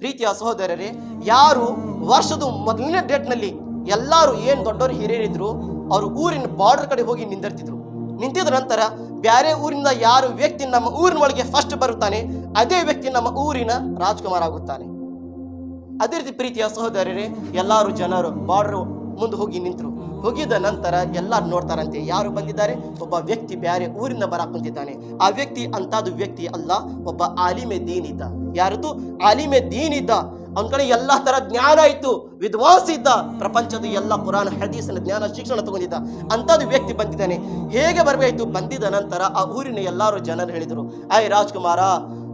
ಪ್ರೀತಿಯ ಸಹೋದರರೇ, ಯಾರು ವರ್ಷದ ಮೊದಲನೇ ಡೇಟ್ನಲ್ಲಿ ಎಲ್ಲರೂ ಏನು ದೊಡ್ಡವರು ಹಿರಿಯರಿದ್ರು, ಅವರು ಊರಿನ ಬಾರ್ಡರ್ ಕಡೆ ಹೋಗಿ ನಿಂದಿರ್ತಿದ್ರು. ನಿಂತಿದ ನಂತರ ಬೇರೆ ಊರಿಂದ ಯಾರು ವ್ಯಕ್ತಿ ನಮ್ಮ ಊರಿನ ಒಳಗೆ ಫಸ್ಟ್ ಬರುತ್ತಾನೆ, ಅದೇ ವ್ಯಕ್ತಿ ನಮ್ಮ ಊರಿನ ರಾಜ್ಕುಮಾರ್ ಆಗುತ್ತಾನೆ. ಅದೇ ರೀತಿ ಪ್ರೀತಿಯ ಸಹೋದರರೇ, ಎಲ್ಲಾರು ಜನರು ಬಾರ್ಡರ್ ಮುಂದೆ ಹೋಗಿ ನಿಂತರು. ಹೋಗಿದ ನಂತರ ಎಲ್ಲರೂ ನೋಡ್ತಾರಂತೆ ಯಾರು ಬಂದಿದ್ದಾರೆ? ಒಬ್ಬ ವ್ಯಕ್ತಿ ಬೇರೆ ಊರಿಂದ ಬರ ಕುಂತಿದ್ದಾನೆ. ಆ ವ್ಯಕ್ತಿ ಅಂತಾದ ವ್ಯಕ್ತಿ ಅಲ್ಲ, ಒಬ್ಬ ಆಲಿಮೆ ದೀನ್ ಇದ್ದ ಯಾರದು? ಆಲಿಮೆ ದೀನ್ ಇದ್ದ ಅವನ ಕಡೆ ಎಲ್ಲ ತರ ಜ್ಞಾನ ಇತ್ತು. ವಿದ್ವಾಂಸ ಇದ್ದ. ಪ್ರಪಂಚದ ಎಲ್ಲ ಪುರಾಣ ಹದೀಸನ ಜ್ಞಾನ ಶಿಕ್ಷಣ ತಗೊಂಡಿದ್ದ. ಅಂಥದ್ದು ವ್ಯಕ್ತಿ ಬಂದಿದ್ದಾನೆ. ಹೇಗೆ ಬರಬೇಕು ಬಂದಿದ ನಂತರ ಆ ಊರಿನ ಎಲ್ಲಾರು ಜನರು ಹೇಳಿದರು, ಐ ರಾಜ್ಕುಮಾರ,